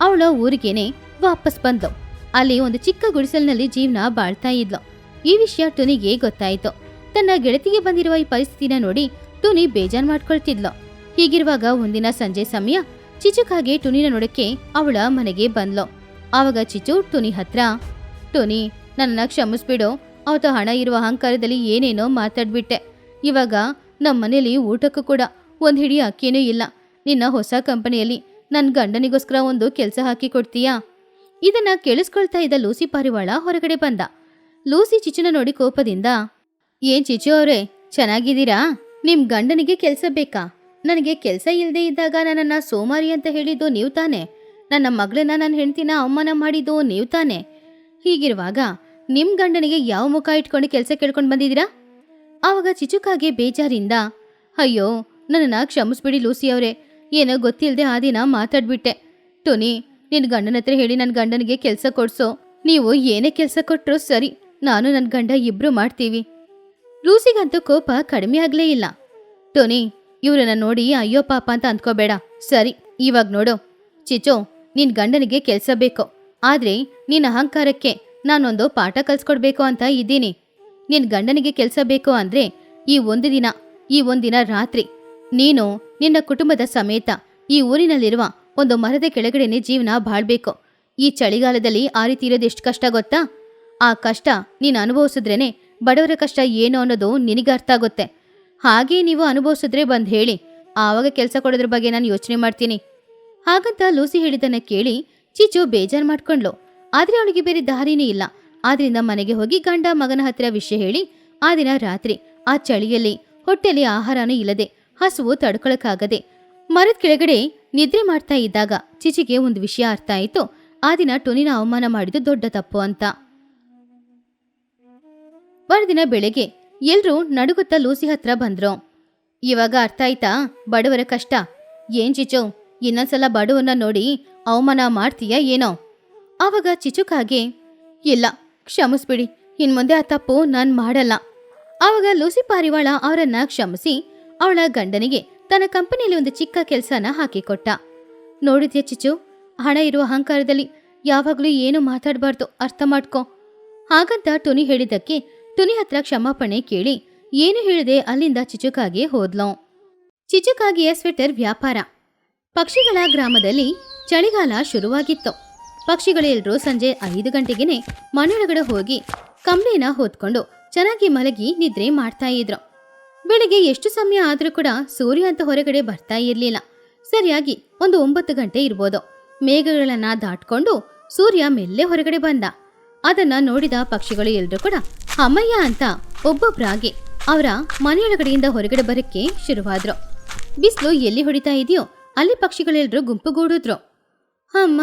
ಅವಳ ಊರಿಗೇನೆ ವಾಪಸ್ ಬಂದ್ಲು ಅಲ್ಲಿ ಒಂದು ಚಿಕ್ಕ ಗುಡಿಸಲಿನಲ್ಲಿ ಜೀವನ ಬಾಳ್ತಾ ಇದ್ಲು. ಈ ವಿಷಯ ಟುನಿಗೆ ಗೊತ್ತಾಯ್ತು. ತನ್ನ ಗೆಳತಿಗೆ ಬಂದಿರುವ ಈ ಪರಿಸ್ಥಿತಿನ ನೋಡಿ ಟುನಿ ಬೇಜಾನ್ ಮಾಡ್ಕೊಳ್ತಿದ್ಲು. ಹೀಗಿರುವಾಗ ಒಂದಿನ ಸಂಜೆ ಸಮಯ ಚಿಚುಕಾಗೆ ಟುನಿನ ನೋಡಕ್ಕೆ ಅವಳ ಮನೆಗೆ ಬಂದ್ಲು. ಆವಾಗ ಚಿಚು ಟುನಿ ಹತ್ರ ಟುನಿ ನನ್ನನ್ನ ಕ್ಷಮಿಸ್ಬಿಡು. ಅವತ್ತು ಹಣ ಇರುವ ಅಹಂಕಾರದಲ್ಲಿ ಏನೇನೋ ಮಾತಾಡ್ಬಿಟ್ಟೆ. ಇವಾಗ ನಮ್ಮ ಮನೇಲಿ ಊಟಕ್ಕೂ ಕೂಡ ಒಂದು ಹಿಡಿ ಅಕ್ಕಿನೂ ಇಲ್ಲ. ನಿನ್ನ ಹೊಸ ಕಂಪನಿಯಲ್ಲಿ ನನ್ನ ಗಂಡನಿಗೋಸ್ಕರ ಒಂದು ಕೆಲಸ ಹಾಕಿ ಕೊಡ್ತೀಯಾ? ಇದನ್ನ ಕೇಳಿಸ್ಕೊಳ್ತಾ ಇದ್ದ ಲೂಸಿ ಪಾರಿವಾಳ ಹೊರಗಡೆ ಬಂದ. ಲೂಸಿ ಚಿಚುನ ನೋಡಿ ಕೋಪದಿಂದ ಏನ್ ಚಿಚು ಅವರೇ, ಚೆನ್ನಾಗಿದ್ದೀರಾ? ನಿಮ್ ಗಂಡನಿಗೆ ಕೆಲಸ ಬೇಕಾ? ನನಗೆ ಕೆಲಸ ಇಲ್ಲದೆ ಇದ್ದಾಗ ನನ್ನನ್ನ ಸೋಮಾರಿ ಅಂತ ಹೇಳಿದ್ದು ನೀವು ತಾನೆ. ನನ್ನ ಮಗಳನ್ನ ನನ್ನ ಹೆಂಡತಿನ ಅವಮಾನ ಮಾಡಿದ್ದು ನೀವು ತಾನೆ. ಹೀಗಿರುವಾಗ ನಿಮ್ ಗಂಡನಿಗೆ ಯಾವ ಮುಖ ಇಟ್ಕೊಂಡು ಕೆಲಸ ಕೇಳ್ಕೊಂಡು ಬಂದಿದ್ದೀರಾ? ಆವಾಗ ಚಿಚುಕಾಗೆ ಬೇಜಾರಿಂದ, ಅಯ್ಯೋ, ನನ್ನನ್ನ ಕ್ಷಮಿಸ್ಬಿಡಿ ಲೂಸಿ ಅವರೇ. ಏನೋ ಗೊತ್ತಿಲ್ಲದೆ ಆ ದಿನ ಮಾತಾಡ್ಬಿಟ್ಟೆ. ಟೋನಿ ನಿನ್ನ ಗಂಡನ ಹತ್ರ ಹೇಳಿ ನನ್ನ ಗಂಡನಿಗೆ ಕೆಲಸ ಕೊಡ್ಸೋ. ನೀವು ಏನೇ ಕೆಲಸ ಕೊಟ್ಟರೂ ಸರಿ. ನಾನು ನನ್ನ ಗಂಡ ಇಬ್ರು ಮಾಡ್ತೀವಿ. ಲೂಸಿಗಂತೂ ಕೋಪ ಕಡಿಮೆ ಆಗ್ಲೇ ಇಲ್ಲ. ಟೋನಿ, ಇವ್ರನ್ನ ನೋಡಿ ಅಯ್ಯೋ ಪಾಪ ಅಂತ ಅಂದ್ಕೋಬೇಡ. ಸರಿ, ಇವಾಗ ನೋಡು. ಚಿಚೋ, ನಿನ್ ಗಂಡನಿಗೆ ಕೆಲ್ಸ ಬೇಕು. ಆದ್ರೆ ನಿನ್ನ ಅಹಂಕಾರಕ್ಕೆ ನಾನೊಂದು ಪಾಠ ಕಲ್ಸ್ಕೊಡ್ಬೇಕು ಅಂತ ಇದ್ದೀನಿ. ನಿನ್ ಗಂಡನಿಗೆ ಕೆಲ್ಸ ಬೇಕು ಅಂದ್ರೆ ಈ ಒಂದು ದಿನ, ಈ ಒಂದಿನ ರಾತ್ರಿ. ನೀನು ನಿನ್ನ ಕುಟುಂಬದ ಸಮೇತ ಈ ಊರಿನಲ್ಲಿರುವ ಒಂದು ಮರದ ಕೆಳಗಡೆನೆ ಜೀವನ ಬಾಳ್ಬೇಕು. ಈ ಚಳಿಗಾಲದಲ್ಲಿ ಆ ರೀತಿ ಇರೋದು ಎಷ್ಟು ಕಷ್ಟ ಗೊತ್ತಾ? ಆ ಕಷ್ಟ ನೀನು ಅನುಭವಿಸಿದ್ರೇನೆ ಬಡವರ ಕಷ್ಟ ಏನು ಅನ್ನೋದು ನಿನಗೆ ಅರ್ಥ ಆಗುತ್ತೆ. ಹಾಗೆ ನೀವು ಅನುಭವಿಸಿದ್ರೆ ಬಂದು ಹೇಳಿ. ಆವಾಗ ಕೆಲಸ ಕೊಡೋದ್ರ ಬಗ್ಗೆ ನಾನು ಯೋಚನೆ ಮಾಡ್ತೀನಿ. ಹಾಗಂತ ಲೂಸಿ ಹೇಳಿದ್ದನ್ನು ಕೇಳಿ ಚಿಚು ಬೇಜಾರ್ ಮಾಡ್ಕೊಂಡ್ಲು ಆದ್ರೆ ಅವಳಿಗೆ ಬೇರೆ ದಾರಿನೇ ಇಲ್ಲ. ಆದ್ರಿಂದ ಮನೆಗೆ ಹೋಗಿ ಗಂಡ ಮಗನ ಹತ್ರ ವಿಷಯ ಹೇಳಿ, ಆ ದಿನ ರಾತ್ರಿ ಆ ಚಳಿಯಲ್ಲಿ ಹೊಟ್ಟೆಯಲ್ಲಿ ಆಹಾರನೂ ಇಲ್ಲದೆ ಹಸುವು ತಡ್ಕೊಳಕ್ಕಾಗದೆ ಮರದ ಕೆಳಗಡೆ ನಿದ್ರೆ ಮಾಡ್ತಾ ಇದ್ದಾಗ ಚಿಚಿಗೆ ಒಂದು ವಿಷಯ ಅರ್ಥ ಆಯಿತು. ಆ ದಿನ ಟುನಿನ ಅವಮಾನ ಮಾಡಿದ್ದು ದೊಡ್ಡ ತಪ್ಪು ಅಂತ. ಮರುದಿನ ಬೆಳಗ್ಗೆ ಎಲ್ರೂ ನಡುಗುತ್ತಾ ಲೂಸಿ ಹತ್ರ ಬಂದ್ರು. ಇವಾಗ ಅರ್ಥ ಆಯ್ತಾ? ಬಡವರ ಕಷ್ಟ. ಏನ್ ಚಿಚು ಇನ್ನೊಂದ್ಸಲ ಬಡವನ್ನ ನೋಡಿ ಅವಮಾನ ಮಾಡ್ತೀಯಾ ಏನೋ? ಆವಾಗ ಚಿಚುಕಾಗೆ ಇಲ್ಲ, ಕ್ಷಮಿಸ್ಬಿಡಿ. ಇನ್ಮುಂದೆ ಆ ತಪ್ಪು ನಾನು ಮಾಡಲ್ಲ. ಆವಾಗ ಲೂಸಿ ಪಾರಿವಾಳ ಅವರನ್ನ ಕ್ಷಮಿಸಿ ಅವಳ ಗಂಡನಿಗೆ ತನ್ನ ಕಂಪನಿಯಲ್ಲಿ ಒಂದು ಚಿಕ್ಕ ಕೆಲಸನ ಹಾಕಿಕೊಟ್ಟ. ನೋಡಿದ್ಯಾ ಚಿಚು ಹಣ ಇರುವ ಅಹಂಕಾರದಲ್ಲಿ ಯಾವಾಗಲೂ ಏನು ಮಾತಾಡಬಾರ್ದು ಅರ್ಥ ಮಾಡ್ಕೊ. ಹಾಗಂತ ಟೋನಿ ಹೇಳಿದ್ದಕ್ಕೆ ಟುನಿ ಹತ್ರ ಕ್ಷಮಾಪಣೆ ಕೇಳಿ ಏನು ಹೇಳದೆ ಅಲ್ಲಿಂದ ಚಿಚುಕಾಗೆ ಹೋದ್ಲು. ಚಿಚುಕಾಗಿಯ ಸ್ವೆಟರ್ ವ್ಯಾಪಾರ. ಪಕ್ಷಿಗಳ ಗ್ರಾಮದಲ್ಲಿ ಚಳಿಗಾಲ ಶುರುವಾಗಿತ್ತು. ಪಕ್ಷಿಗಳೆಲ್ಲರೂ ಸಂಜೆ ಐದು ಗಂಟೆಗೇನೆ ಮನೆಯೊಳಗಡೆ ಹೋಗಿ ಕಂಬಳಿನ ಹೊತ್ಕೊಂಡು ಚೆನ್ನಾಗಿ ಮಲಗಿ ನಿದ್ರೆ ಮಾಡ್ತಾ ಇದ್ರು. ಬೆಳಿಗ್ಗೆ ಎಷ್ಟು ಸಮಯ ಆದರೂ ಕೂಡ ಸೂರ್ಯ ಅಂತ ಹೊರಗಡೆ ಬರ್ತಾ ಇರಲಿಲ್ಲ. ಸರಿಯಾಗಿ ಒಂದು ಒಂಬತ್ತು ಗಂಟೆ ಇರ್ಬೋದು. ಮೇಘಗಳನ್ನ ದಾಟ್ಕೊಂಡು ಸೂರ್ಯ ಮೆಲ್ಲೆ ಹೊರಗಡೆ ಬಂದ. ಅದನ್ನ ನೋಡಿದ ಪಕ್ಷಿಗಳು ಎಲ್ಲರೂ ಕೂಡ ಅಮ್ಮಯ್ಯ ಅಂತ ಒಬ್ಬೊಬ್ಬರಾಗಿ ಅವರ ಮನೆಯೊಳಗಡೆಯಿಂದ ಹೊರಗಡೆ ಬರಕ್ಕೆ ಶುರುವಾದ್ರು. ಬಿಸಿಲು ಎಲ್ಲಿ ಹೊಡಿತಾ ಇದೆಯೋ ಅಲ್ಲಿ ಪಕ್ಷಿಗಳೆಲ್ಲರೂ ಗುಂಪುಗೂಡಿದ್ರು. ಅಮ್ಮ,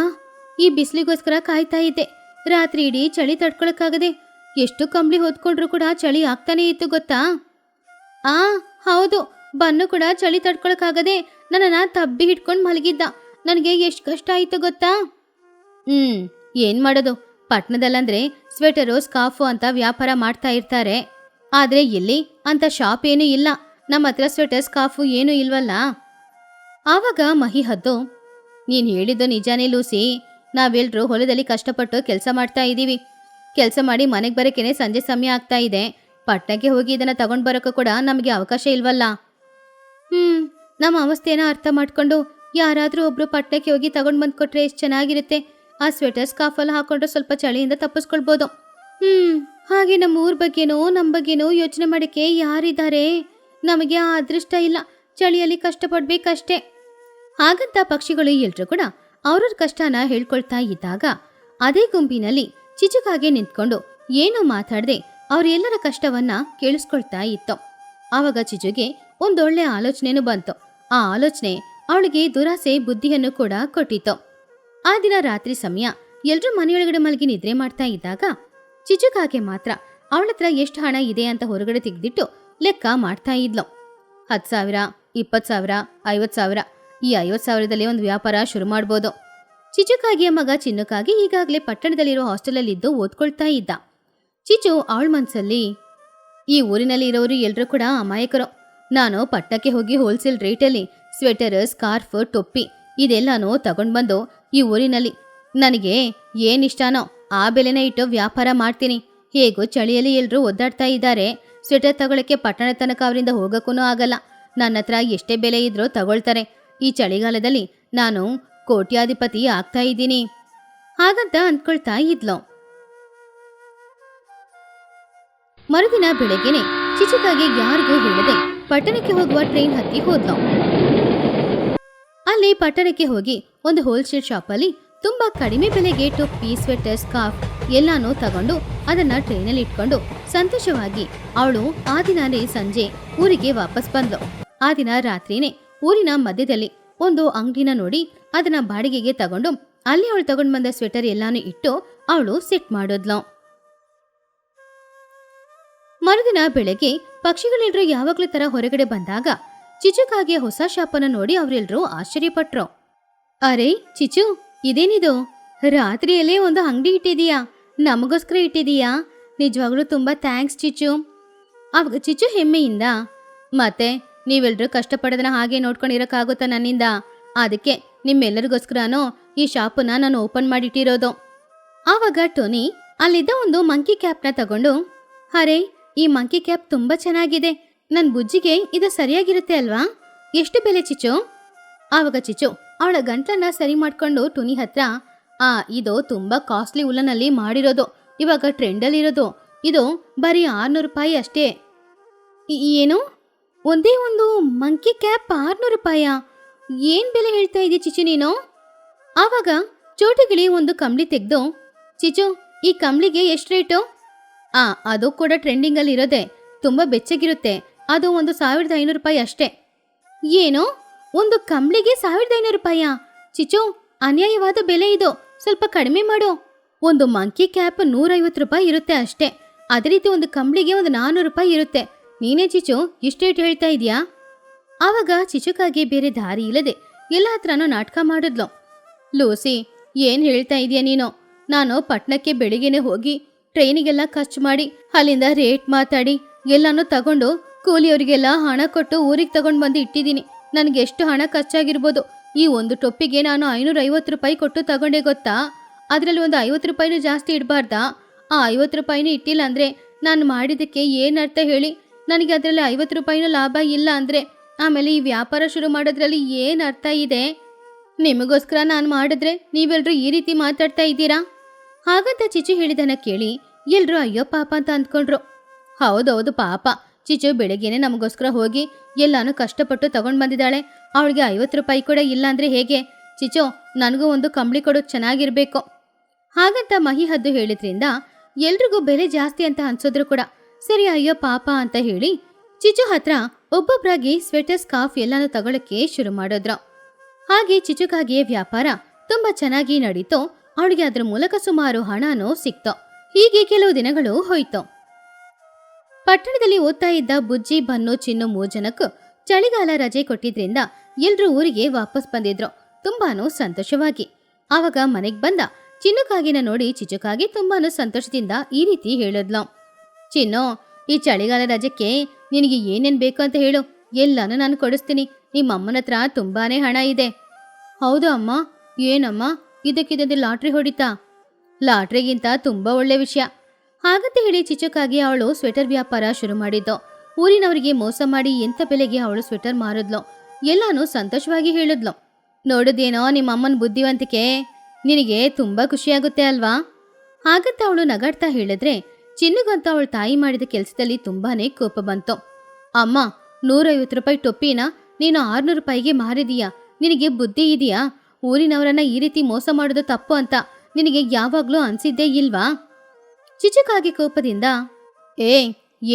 ಈ ಬಿಸಿಲಿಗೋಸ್ಕರ ಕಾಯ್ತಾ ಇದ್ದೆ. ರಾತ್ರಿ ಇಡೀ ಚಳಿ ತಡ್ಕೊಳಕ್ಕಾಗದೆ ಎಷ್ಟು ಕಂಬಳಿ ಹೊತ್ಕೊಂಡ್ರು ಕೂಡ ಚಳಿ ಆಗ್ತಾನೇ ಇತ್ತು ಗೊತ್ತಾ? ಆ, ಹೌದು, ಬನ್ನು ಕೂಡ ಚಳಿ ತಡ್ಕೊಳಕ್ಕಾಗದೆ ನನ್ನನ್ನು ತಬ್ಬಿ ಹಿಡ್ಕೊಂಡು ಮಲಗಿದ್ದ. ನನಗೆ ಎಷ್ಟು ಕಷ್ಟ ಆಯಿತು ಗೊತ್ತಾ? ಹ್ಮ್, ಏನು ಮಾಡೋದು? ಪಟ್ನದಲ್ಲಂದ್ರೆ ಸ್ವೆಟರು, ಸ್ಕಾಫು ಅಂತ ವ್ಯಾಪಾರ ಮಾಡ್ತಾ ಇರ್ತಾರೆ. ಆದ್ರೆ ಇಲ್ಲಿ ಅಂತ ಶಾಪ್ ಏನೂ ಇಲ್ಲ. ನಮ್ಮ ಹತ್ರ ಸ್ವೆಟರ್, ಸ್ಕಾಫು ಏನೂ ಇಲ್ವಲ್ಲ? ಆವಾಗ ಮಹಿ ಹದ್ದು, ನೀನು ಹೇಳಿದ್ದು ನಿಜಾನೇ ಲೂಸಿ. ನಾವೆಲ್ರೂ ಹೊಲದಲ್ಲಿ ಕಷ್ಟಪಟ್ಟು ಕೆಲಸ ಮಾಡ್ತಾ ಇದ್ದೀವಿ. ಕೆಲಸ ಮಾಡಿ ಮನೆಗೆ ಬರೋಕ್ಕೇನೆ ಸಂಜೆ ಸಮಯ ಆಗ್ತಾ ಇದೆ. ಪಟ್ಟಣಕ್ಕೆ ಹೋಗಿ ಇದನ್ನ ತಗೊಂಡು ಬರೋಕ್ಕೂ ಕೂಡ ನಮಗೆ ಅವಕಾಶ ಇಲ್ವಲ್ಲ? ಹ್ಞೂ ನಮ್ಮ ಅವಸ್ಥೆನ ಅರ್ಥ ಮಾಡ್ಕೊಂಡು ಯಾರಾದರೂ ಒಬ್ರು ಪಟ್ಟಣಕ್ಕೆ ಹೋಗಿ ತಗೊಂಡು ಬಂದು ಕೊಟ್ರೆ ಎಷ್ಟು ಚೆನ್ನಾಗಿರುತ್ತೆ. ಆ ಸ್ವೆಟರ್ ಸ್ಕಾಫಲ್ಲಿ ಹಾಕೊಂಡ್ರೆ ಸ್ವಲ್ಪ ಚಳಿಯಿಂದ ತಪ್ಪಿಸ್ಕೊಳ್ಬೋದು. ಹ್ಮ್, ಹಾಗೆ ನಮ್ಮ ಊರ್ ಬಗ್ಗೆನೋ ನಮ್ಮ ಬಗ್ಗೆನೋ ಯೋಚನೆ ಮಾಡಕ್ಕೆ ಯಾರಿದ್ದಾರೆ? ನಮಗೆ ಆ ಅದೃಷ್ಟ ಇಲ್ಲ. ಚಳಿಯಲ್ಲಿ ಕಷ್ಟಪಡ್ಬೇಕಷ್ಟೇ. ಹಾಗಂತ ಪಕ್ಷಿಗಳು ಎಲ್ರೂ ಕೂಡ ಅವ್ರವ್ರ ಕಷ್ಟನ ಹೇಳ್ಕೊಳ್ತಾ ಇದ್ದಾಗ, ಅದೇ ಗುಂಪಿನಲ್ಲಿ ಚಿಚುಕಾಗೆ ನಿಂತ್ಕೊಂಡು ಏನೂ ಮಾತಾಡದೆ ಅವರೆಲ್ಲರ ಕಷ್ಟವನ್ನ ಕೇಳಿಸ್ಕೊಳ್ತಾ ಇತ್ತು. ಆವಾಗ ಚಿಜುಗೆ ಒಂದೊಳ್ಳೆ ಆಲೋಚನೆನೂ ಬಂತು. ಆ ಆಲೋಚನೆ ಅವಳಿಗೆ ದುರಾಸೆ, ಬುದ್ಧಿಯನ್ನು ಕೂಡ ಕೊಟ್ಟಿತ್ತು. ಆ ದಿನ ರಾತ್ರಿ ಸಮಯ ಎಲ್ರೂ ಮನೆಯೊಳಗಡೆ ಮಲಗಿ ನಿದ್ರೆ ಮಾಡ್ತಾ ಇದ್ದಾಗ ಚಿಚುಕಾಗೆ ಮಾತ್ರ ಅವಳತ್ರ ಎಷ್ಟು ಹಣ ಇದೆ ಅಂತ ಹೊರಗಡೆ ತೆಗೆದಿಟ್ಟು ಲೆಕ್ಕ ಮಾಡ್ತಾ ಇದ್ಲು. ಹತ್ತು ಸಾವಿರ, ಇಪ್ಪತ್ತು ಸಾವಿರ, ಐವತ್ತು ಸಾವಿರ, ಈ ಐವತ್ತು ಸಾವಿರದಲ್ಲಿ ಒಂದು ವ್ಯಾಪಾರ ಶುರು ಮಾಡ್ಬೋದು. ಚಿಚುಕಾಗಿಯ ಮಗ ಚಿನ್ನುಕಾಗಿ ಈಗಾಗಲೇ ಪಟ್ಟಣದಲ್ಲಿರೋ ಹಾಸ್ಟೆಲಲ್ಲಿದ್ದು ಓದ್ಕೊಳ್ತಾ ಇದ್ದ. ಚಿಚು ಅವಳ ಮನ್ಸಲ್ಲಿ, ಈ ಊರಿನಲ್ಲಿ ಇರೋರು ಎಲ್ಲರೂ ಕೂಡ ಅಮಾಯಕರು. ನಾನು ಪಟ್ಟಕ್ಕೆ ಹೋಗಿ ಹೋಲ್ಸೇಲ್ ರೇಟಲ್ಲಿ ಸ್ವೆಟರ್, ಸ್ಕಾರ್ಫ್, ಟೊಪ್ಪಿ ಇದೆಲ್ಲನೂ ತಗೊಂಡ್ ಬಂದು ಈ ಊರಿನಲ್ಲಿ ನನಗೆ ಏನಿಷ್ಟನೋ ಆ ಬೆಲೆನ ಇಟ್ಟು ವ್ಯಾಪಾರ ಮಾಡ್ತೀನಿ. ಹೇಗೋ ಚಳಿಯಲ್ಲಿ ಎಲ್ಲರೂ ಒದ್ದಾಡ್ತಾ ಇದ್ದಾರೆ. ಸ್ವೆಟರ್ ತಗೊಳಕ್ಕೆ ಪಟ್ಟಣ ತನಕ ಅವರಿಂದ ಹೋಗೋಕ್ಕೂ ಆಗಲ್ಲ. ನನ್ನ ಹತ್ರ ಎಷ್ಟೇ ಬೆಲೆ ಇದ್ರೂ ತಗೊಳ್ತಾರೆ. ಈ ಚಳಿಗಾಲದಲ್ಲಿ ನಾನು ಕೋಟ್ಯಾಧಿಪತಿ ಆಗ್ತಾ ಇದ್ದೀನಿ. ಹಾಗಂತ ಅಂದ್ಕೊಳ್ತಾ ಇದ್ಲು. ಮರುದಿನ ಬೆಳಗ್ಗೆನೆ ಚಿಚಿಕಾಗೆ ಯಾರಿಗೂ ಹೇಳದೆ ಪಟ್ಟಣಕ್ಕೆ ಹೋಗುವ ಟ್ರೈನ್ ಹತ್ತಿ ಹೋದ್ಲು. ಅಲ್ಲಿ ಪಟ್ಟಣಕ್ಕೆ ಹೋಗಿ ಒಂದು ಹೋಲ್ಸೇಲ್ ಶಾಪಲ್ಲಿ ತುಂಬಾ ಕಡಿಮೆ ಬೆಲೆಗೆ ಟೊಪ್ಪಿ ಸ್ವೆಟರ್, ಸ್ಕಾರ್ಫ್ ಎಲ್ಲಾನು ತಗೊಂಡು ಅದನ್ನ ಟ್ರೈನಲ್ಲಿ ಇಟ್ಕೊಂಡು ಸಂತೋಷವಾಗಿ ಅವಳು ಆ ದಿನನೇ ಸಂಜೆ ಊರಿಗೆ ವಾಪಸ್ ಬಂದ್ಲು. ಆ ದಿನ ರಾತ್ರಿನೇ ಊರಿನ ಮಧ್ಯದಲ್ಲಿ ಒಂದು ಅಂಗಡಿನ ನೋಡಿ ಅದನ್ನ ಬಾಡಿಗೆಗೆ ತಗೊಂಡು ಅಲ್ಲಿ ಅವಳು ತಗೊಂಡು ಬಂದ ಸ್ವೆಟರ್ ಎಲ್ಲಾನು ಇಟ್ಟು ಅವಳು ಸೆಟ್ ಮಾಡೋದ್ಲು. ಮರುದಿನ ಬೆಳಗ್ಗೆ ಪಕ್ಷಿಗಳೆಲ್ಲರೂ ಯಾವಾಗಲೂ ತರ ಹೊರಗಡೆ ಬಂದಾಗ ಚಿಚುಕಾಗೆ ಹೊಸ ಶಾಪನ ನೋಡಿ ಅವರೆಲ್ಲರೂ ಆಶ್ಚರ್ಯಪಟ್ರು. ಅರೆ, ಚಿಚು, ಇದೇನಿದು? ರಾತ್ರಿಯಲ್ಲೇ ಒಂದು ಅಂಗಡಿ ಇಟ್ಟಿದೀಯಾ? ನಮಗೋಸ್ಕರ ಇಟ್ಟಿದೀಯಾ? ನಿಜವಾಗ್ಲೂ ತುಂಬಾ ಥ್ಯಾಂಕ್ಸ್, ಚಿಚು. ಅವಾಗ ಚಿಚು ಹೆಮ್ಮೆಯಿಂದ, ಮತ್ತೆ ನೀವೆಲ್ಲರೂ ಕಷ್ಟಪಡೋದನ್ನ ಹಾಗೆ ನೋಡ್ಕೊಂಡಿರೋಕ್ಕಾಗುತ್ತಾ ನನ್ನಿಂದ? ಅದಕ್ಕೆ ನಿಮ್ಮೆಲ್ಲರಿಗೋಸ್ಕರನೂ ಈ ಶಾಪನ್ನ ನಾನು ಓಪನ್ ಮಾಡಿಟ್ಟಿರೋದು. ಆವಾಗ ಟೋನಿ ಅಲ್ಲಿದ್ದ ಒಂದು ಮಂಕಿ ಕ್ಯಾಪ್ನ ತಗೊಂಡು, ಅರೆ, ಈ ಮಂಕಿ ಕ್ಯಾಪ್ ತುಂಬಾ ಚೆನ್ನಾಗಿದೆ. ನನ್ ಬುಜ್ಜಿಗೆ ಇದು ಸರಿಯಾಗಿರುತ್ತೆ ಅಲ್ವಾ? ಎಷ್ಟು ಬೆಲೆ ಚಿಚು ಆವಾಗ ಚಿಚು ಅವಳ ಗಂಟ್ಲನ್ನ ಸರಿ ಮಾಡ್ಕೊಂಡು ಟುನಿ ಹತ್ರ, ಆ, ಇದು ತುಂಬಾ ಕಾಸ್ಟ್ಲಿ ಉಲ್ಲನಲ್ಲಿ ಮಾಡಿರೋದು, ಇವಾಗ ಟ್ರೆಂಡಲ್ಲಿರೋದು ಇದು ಬರೀ ಆರ್ನೂರು ರೂಪಾಯಿ ಅಷ್ಟೇ. ಏನು? ಒಂದೇ ಒಂದು ಮಂಕಿ ಕ್ಯಾಪ್ ಆರ್ನೂರು ರೂಪಾಯ? ಏನ್ ಬೆಲೆ ಹೇಳ್ತಾ ಇದೀಯ ಚಿಚು ನೀನು? ಆವಾಗ ಚೋಟಿಗಿಳಿ ಒಂದು ಕಂಬಳಿ ತೆಗೆದು ಚಿಚು ಈ ಕಂಬಳಿಗೆ ಎಷ್ಟು ರೇಟು? ಆ, ಅದು ಕೂಡ ಟ್ರೆಂಡಿಂಗಲ್ಲಿ ಇರೋದೆ ತುಂಬ ಬೆಚ್ಚಗಿರುತ್ತೆ. ಅದು ಒಂದು ಸಾವಿರದ ಐನೂರು ರೂಪಾಯಿ ಅಷ್ಟೇ. ಏನು? ಒಂದು ಕಂಬ್ಳಿಗೆ ಸಾವಿರದ ಐನೂರು ರೂಪಾಯ? ಚಿಚು ಅನ್ಯಾಯವಾದ ಬೆಲೆ ಇದು. ಸ್ವಲ್ಪ ಕಡಿಮೆ ಮಾಡು. ಒಂದು ಮಂಕಿ ಕ್ಯಾಪ್ ನೂರೈವತ್ತು ರೂಪಾಯಿ ಇರುತ್ತೆ ಅಷ್ಟೇ. ಅದೇ ರೀತಿ ಒಂದು ಕಂಬ್ಳಿಗೆ ಒಂದು ನಾನ್ನೂರು ರೂಪಾಯಿ ಇರುತ್ತೆ. ನೀನೇ ಚಿಚು ಇಷ್ಟು ಹೇಳ್ತಾ ಇದೀಯಾ ಆವಾಗ ಚಿಚುಕಾಗಿ ಬೇರೆ ದಾರಿ ಇಲ್ಲದೆ ಎಲ್ಲ ಹತ್ರನೂ ನಾಟಕ ಮಾಡಿದ್ಲು. ಲೂಸಿ, ಏನ್ ಹೇಳ್ತಾ ಇದೀಯ ನೀನು? ನಾನು ಪಟ್ನಕ್ಕೆ ಬೆಳಿಗ್ಗೆನೆ ಹೋಗಿ ಟ್ರೈನಿಗೆಲ್ಲ ಖರ್ಚು ಮಾಡಿ ಅಲ್ಲಿಂದ ರೇಟ್ ಮಾತಾಡಿ ಎಲ್ಲನೂ ತಗೊಂಡು ಕೂಲಿಯವರಿಗೆಲ್ಲ ಹಣ ಕೊಟ್ಟು ಊರಿಗೆ ತಗೊಂಡು ಬಂದು ಇಟ್ಟಿದ್ದೀನಿ. ನನಗೆ ಎಷ್ಟು ಹಣ ಖರ್ಚಾಗಿರ್ಬೋದು? ಈ ಒಂದು ಟೊಪ್ಪಿಗೆ ನಾನು ಐನೂರ ಐವತ್ತು ರೂಪಾಯಿ ಕೊಟ್ಟು ತಗೊಂಡೆ ಗೊತ್ತಾ? ಅದರಲ್ಲಿ ಒಂದು ಐವತ್ತು ರೂಪಾಯಿನೂ ಜಾಸ್ತಿ ಇಡಬಾರ್ದಾ? ಆ ಐವತ್ತು ರೂಪಾಯಿನೂ ಇಟ್ಟಿಲ್ಲ ಅಂದರೆ ನಾನು ಮಾಡಿದ್ದಕ್ಕೆ ಏನು ಅರ್ಥ ಹೇಳಿ? ನನಗೆ ಅದರಲ್ಲಿ ಐವತ್ತು ರೂಪಾಯಿನೂ ಲಾಭ ಇಲ್ಲ ಅಂದರೆ ಆಮೇಲೆ ಈ ವ್ಯಾಪಾರ ಶುರು ಮಾಡೋದ್ರಲ್ಲಿ ಏನು ಅರ್ಥ ಇದೆ? ನಿಮಗೋಸ್ಕರ ನಾನು ಮಾಡಿದ್ರೆ ನೀವೆಲ್ಲರೂ ಈ ರೀತಿ ಮಾತಾಡ್ತಾ ಇದ್ದೀರಾ? ಹಾಗಂತ ಚಿಚಿ ಹೇಳಿದನ ಕೇಳಿ ಎಲ್ಲರೂ ಅಯ್ಯೋ ಪಾಪ ಅಂತ ಅಂದ್ಕೊಂಡ್ರು. ಹೌದೌದು ಪಾಪ. ಚಿಚು ಬೆಳಗ್ಗೆನೆ ನಮಗೋಸ್ಕರ ಹೋಗಿ ಎಲ್ಲಾನು ಕಷ್ಟಪಟ್ಟು ತಗೊಂಡ್ ಬಂದಿದ್ದಾಳೆ. ಅವಳಿಗೆ ಐವತ್ತು ರೂಪಾಯಿ ಕೂಡ ಇಲ್ಲ ಅಂದ್ರೆ ಹೇಗೆ? ಚಿಚು, ನನಗೂ ಒಂದು ಕಂಬಳಿ ಕೊಡೋದು ಚೆನ್ನಾಗಿರ್ಬೇಕು. ಹಾಗಂತ ಮಹಿ ಹದ್ದು ಹೇಳಿದ್ರಿಂದ ಎಲ್ರಿಗೂ ಬೆಲೆ ಜಾಸ್ತಿ ಅಂತ ಅನ್ಸೋದ್ರು ಕೂಡ. ಸರಿ ಅಯ್ಯೋ ಪಾಪ ಅಂತ ಹೇಳಿ ಚಿಚು ಹತ್ರ ಒಬ್ಬೊಬ್ಬರಾಗಿ ಸ್ವೆಟರ್ ಸ್ಕಾಫ್ ಎಲ್ಲಾನು ತಗೊಳಕ್ಕೆ ಶುರು ಮಾಡಿದ್ರು. ಹಾಗೆ ಚಿಚುಕಾಗಿಯೇ ವ್ಯಾಪಾರ ತುಂಬಾ ಚೆನ್ನಾಗಿ ನಡೀತು. ಅವಳಿಗೆ ಅದರ ಮೂಲಕ ಸುಮಾರು ಹಣನೂ ಸಿಕ್ತು. ಹೀಗೆ ಕೆಲವು ದಿನಗಳು ಹೋಯ್ತು. ಪಟ್ಟಣದಲ್ಲಿ ಓದ್ತಾ ಇದ್ದ ಬುಜ್ಜಿ ಬನ್ನು ಚಿನ್ನು ಮೂರ್ ಜನಕ್ಕೂ ಚಳಿಗಾಲ ರಜೆ ಕೊಟ್ಟಿದ್ರಿಂದ ಎಲ್ರೂ ಊರಿಗೆ ವಾಪಸ್ ಬಂದಿದ್ರು. ತುಂಬಾನು ಸಂತೋಷವಾಗಿ. ಆವಾಗ ಮನೆಗ್ ಬಂದ ಚಿನ್ನುಕಾಗಿನ ನೋಡಿ ಚಿಚುಕಾಗಿ ತುಂಬಾನು ಸಂತೋಷದಿಂದ ಈ ರೀತಿ ಹೇಳಿದ್ಲು. ಚಿನ್ನು, ಈ ಚಳಿಗಾಲ ರಜಕ್ಕೆ ನಿನಗೆ ಏನೇನ್ ಬೇಕು ಅಂತ ಹೇಳು. ಎಲ್ಲಾನು ನಾನು ಕೊಡಿಸ್ತೀನಿ. ನಿಮ್ಮ ಅಮ್ಮನ ಹತ್ರ ತುಂಬಾನೇ ಹಣ ಇದೆ. ಹೌದು ಅಮ್ಮ. ಏನಮ್ಮ? ಇದಕ್ಕಿದಂತೆ ಲಾಟ್ರಿ ಹೊಡಿತಾ? ಲಾಟ್ರಿಗಿಂತ ತುಂಬಾ ಒಳ್ಳೆ ವಿಷಯ. ಹಾಗಂತ ಹೇಳಿ ಚಿಚುಕಾಗಿ ಅವಳು ಸ್ವೆಟರ್ ವ್ಯಾಪಾರ ಶುರು ಮಾಡಿದ್ದು. ಊರಿನವರಿಗೆ ಮೋಸ ಮಾಡಿ ಎಂತ ಬೆಲೆಗೆ ಅವಳು ಸ್ವೆಟರ್ ಮಾರಿದ್ಲು? ಎಲ್ಲಾನು ಸಂತೋಷವಾಗಿ ಹೇಳಿದ್ಲು. ನೋಡುದೇನೋ ನಿಮ್ಮ ಅಮ್ಮನ ಬುದ್ಧಿವಂತಿಕೆ? ನಿನಗೆ ತುಂಬಾ ಖುಷಿಯಾಗುತ್ತೆ ಅಲ್ವಾ? ಹಾಗಂತ ಅವಳು ನಗಾಡ್ತಾ ಹೇಳಿದ್ರೆ ಚಿನ್ನುಗಂತ ಅವಳ ತಾಯಿ ಮಾಡಿದ ಕೆಲಸದಲ್ಲಿ ತುಂಬಾನೇ ಕೋಪ ಬಂತು. ಅಮ್ಮ, ನೂರೈವತ್ತು ರೂಪಾಯಿ ಟೊಪ್ಪಿನ ನೀನು ಆರ್ನೂರು ರೂಪಾಯಿಗೆ ಮಾರಿದೀಯಾ? ನಿನಗೆ ಬುದ್ಧಿ ಇದೆಯಾ? ಊರಿನವರನ್ನ ಈ ರೀತಿ ಮೋಸ ಮಾಡೋದು ತಪ್ಪು ಅಂತ ನಿನಗೆ ಯಾವಾಗ್ಲೂ ಅನ್ಸಿದ್ದೇ ಇಲ್ವಾ? ಚಿಚುಕಾಗಿ ಕೋಪದಿಂದ ಏ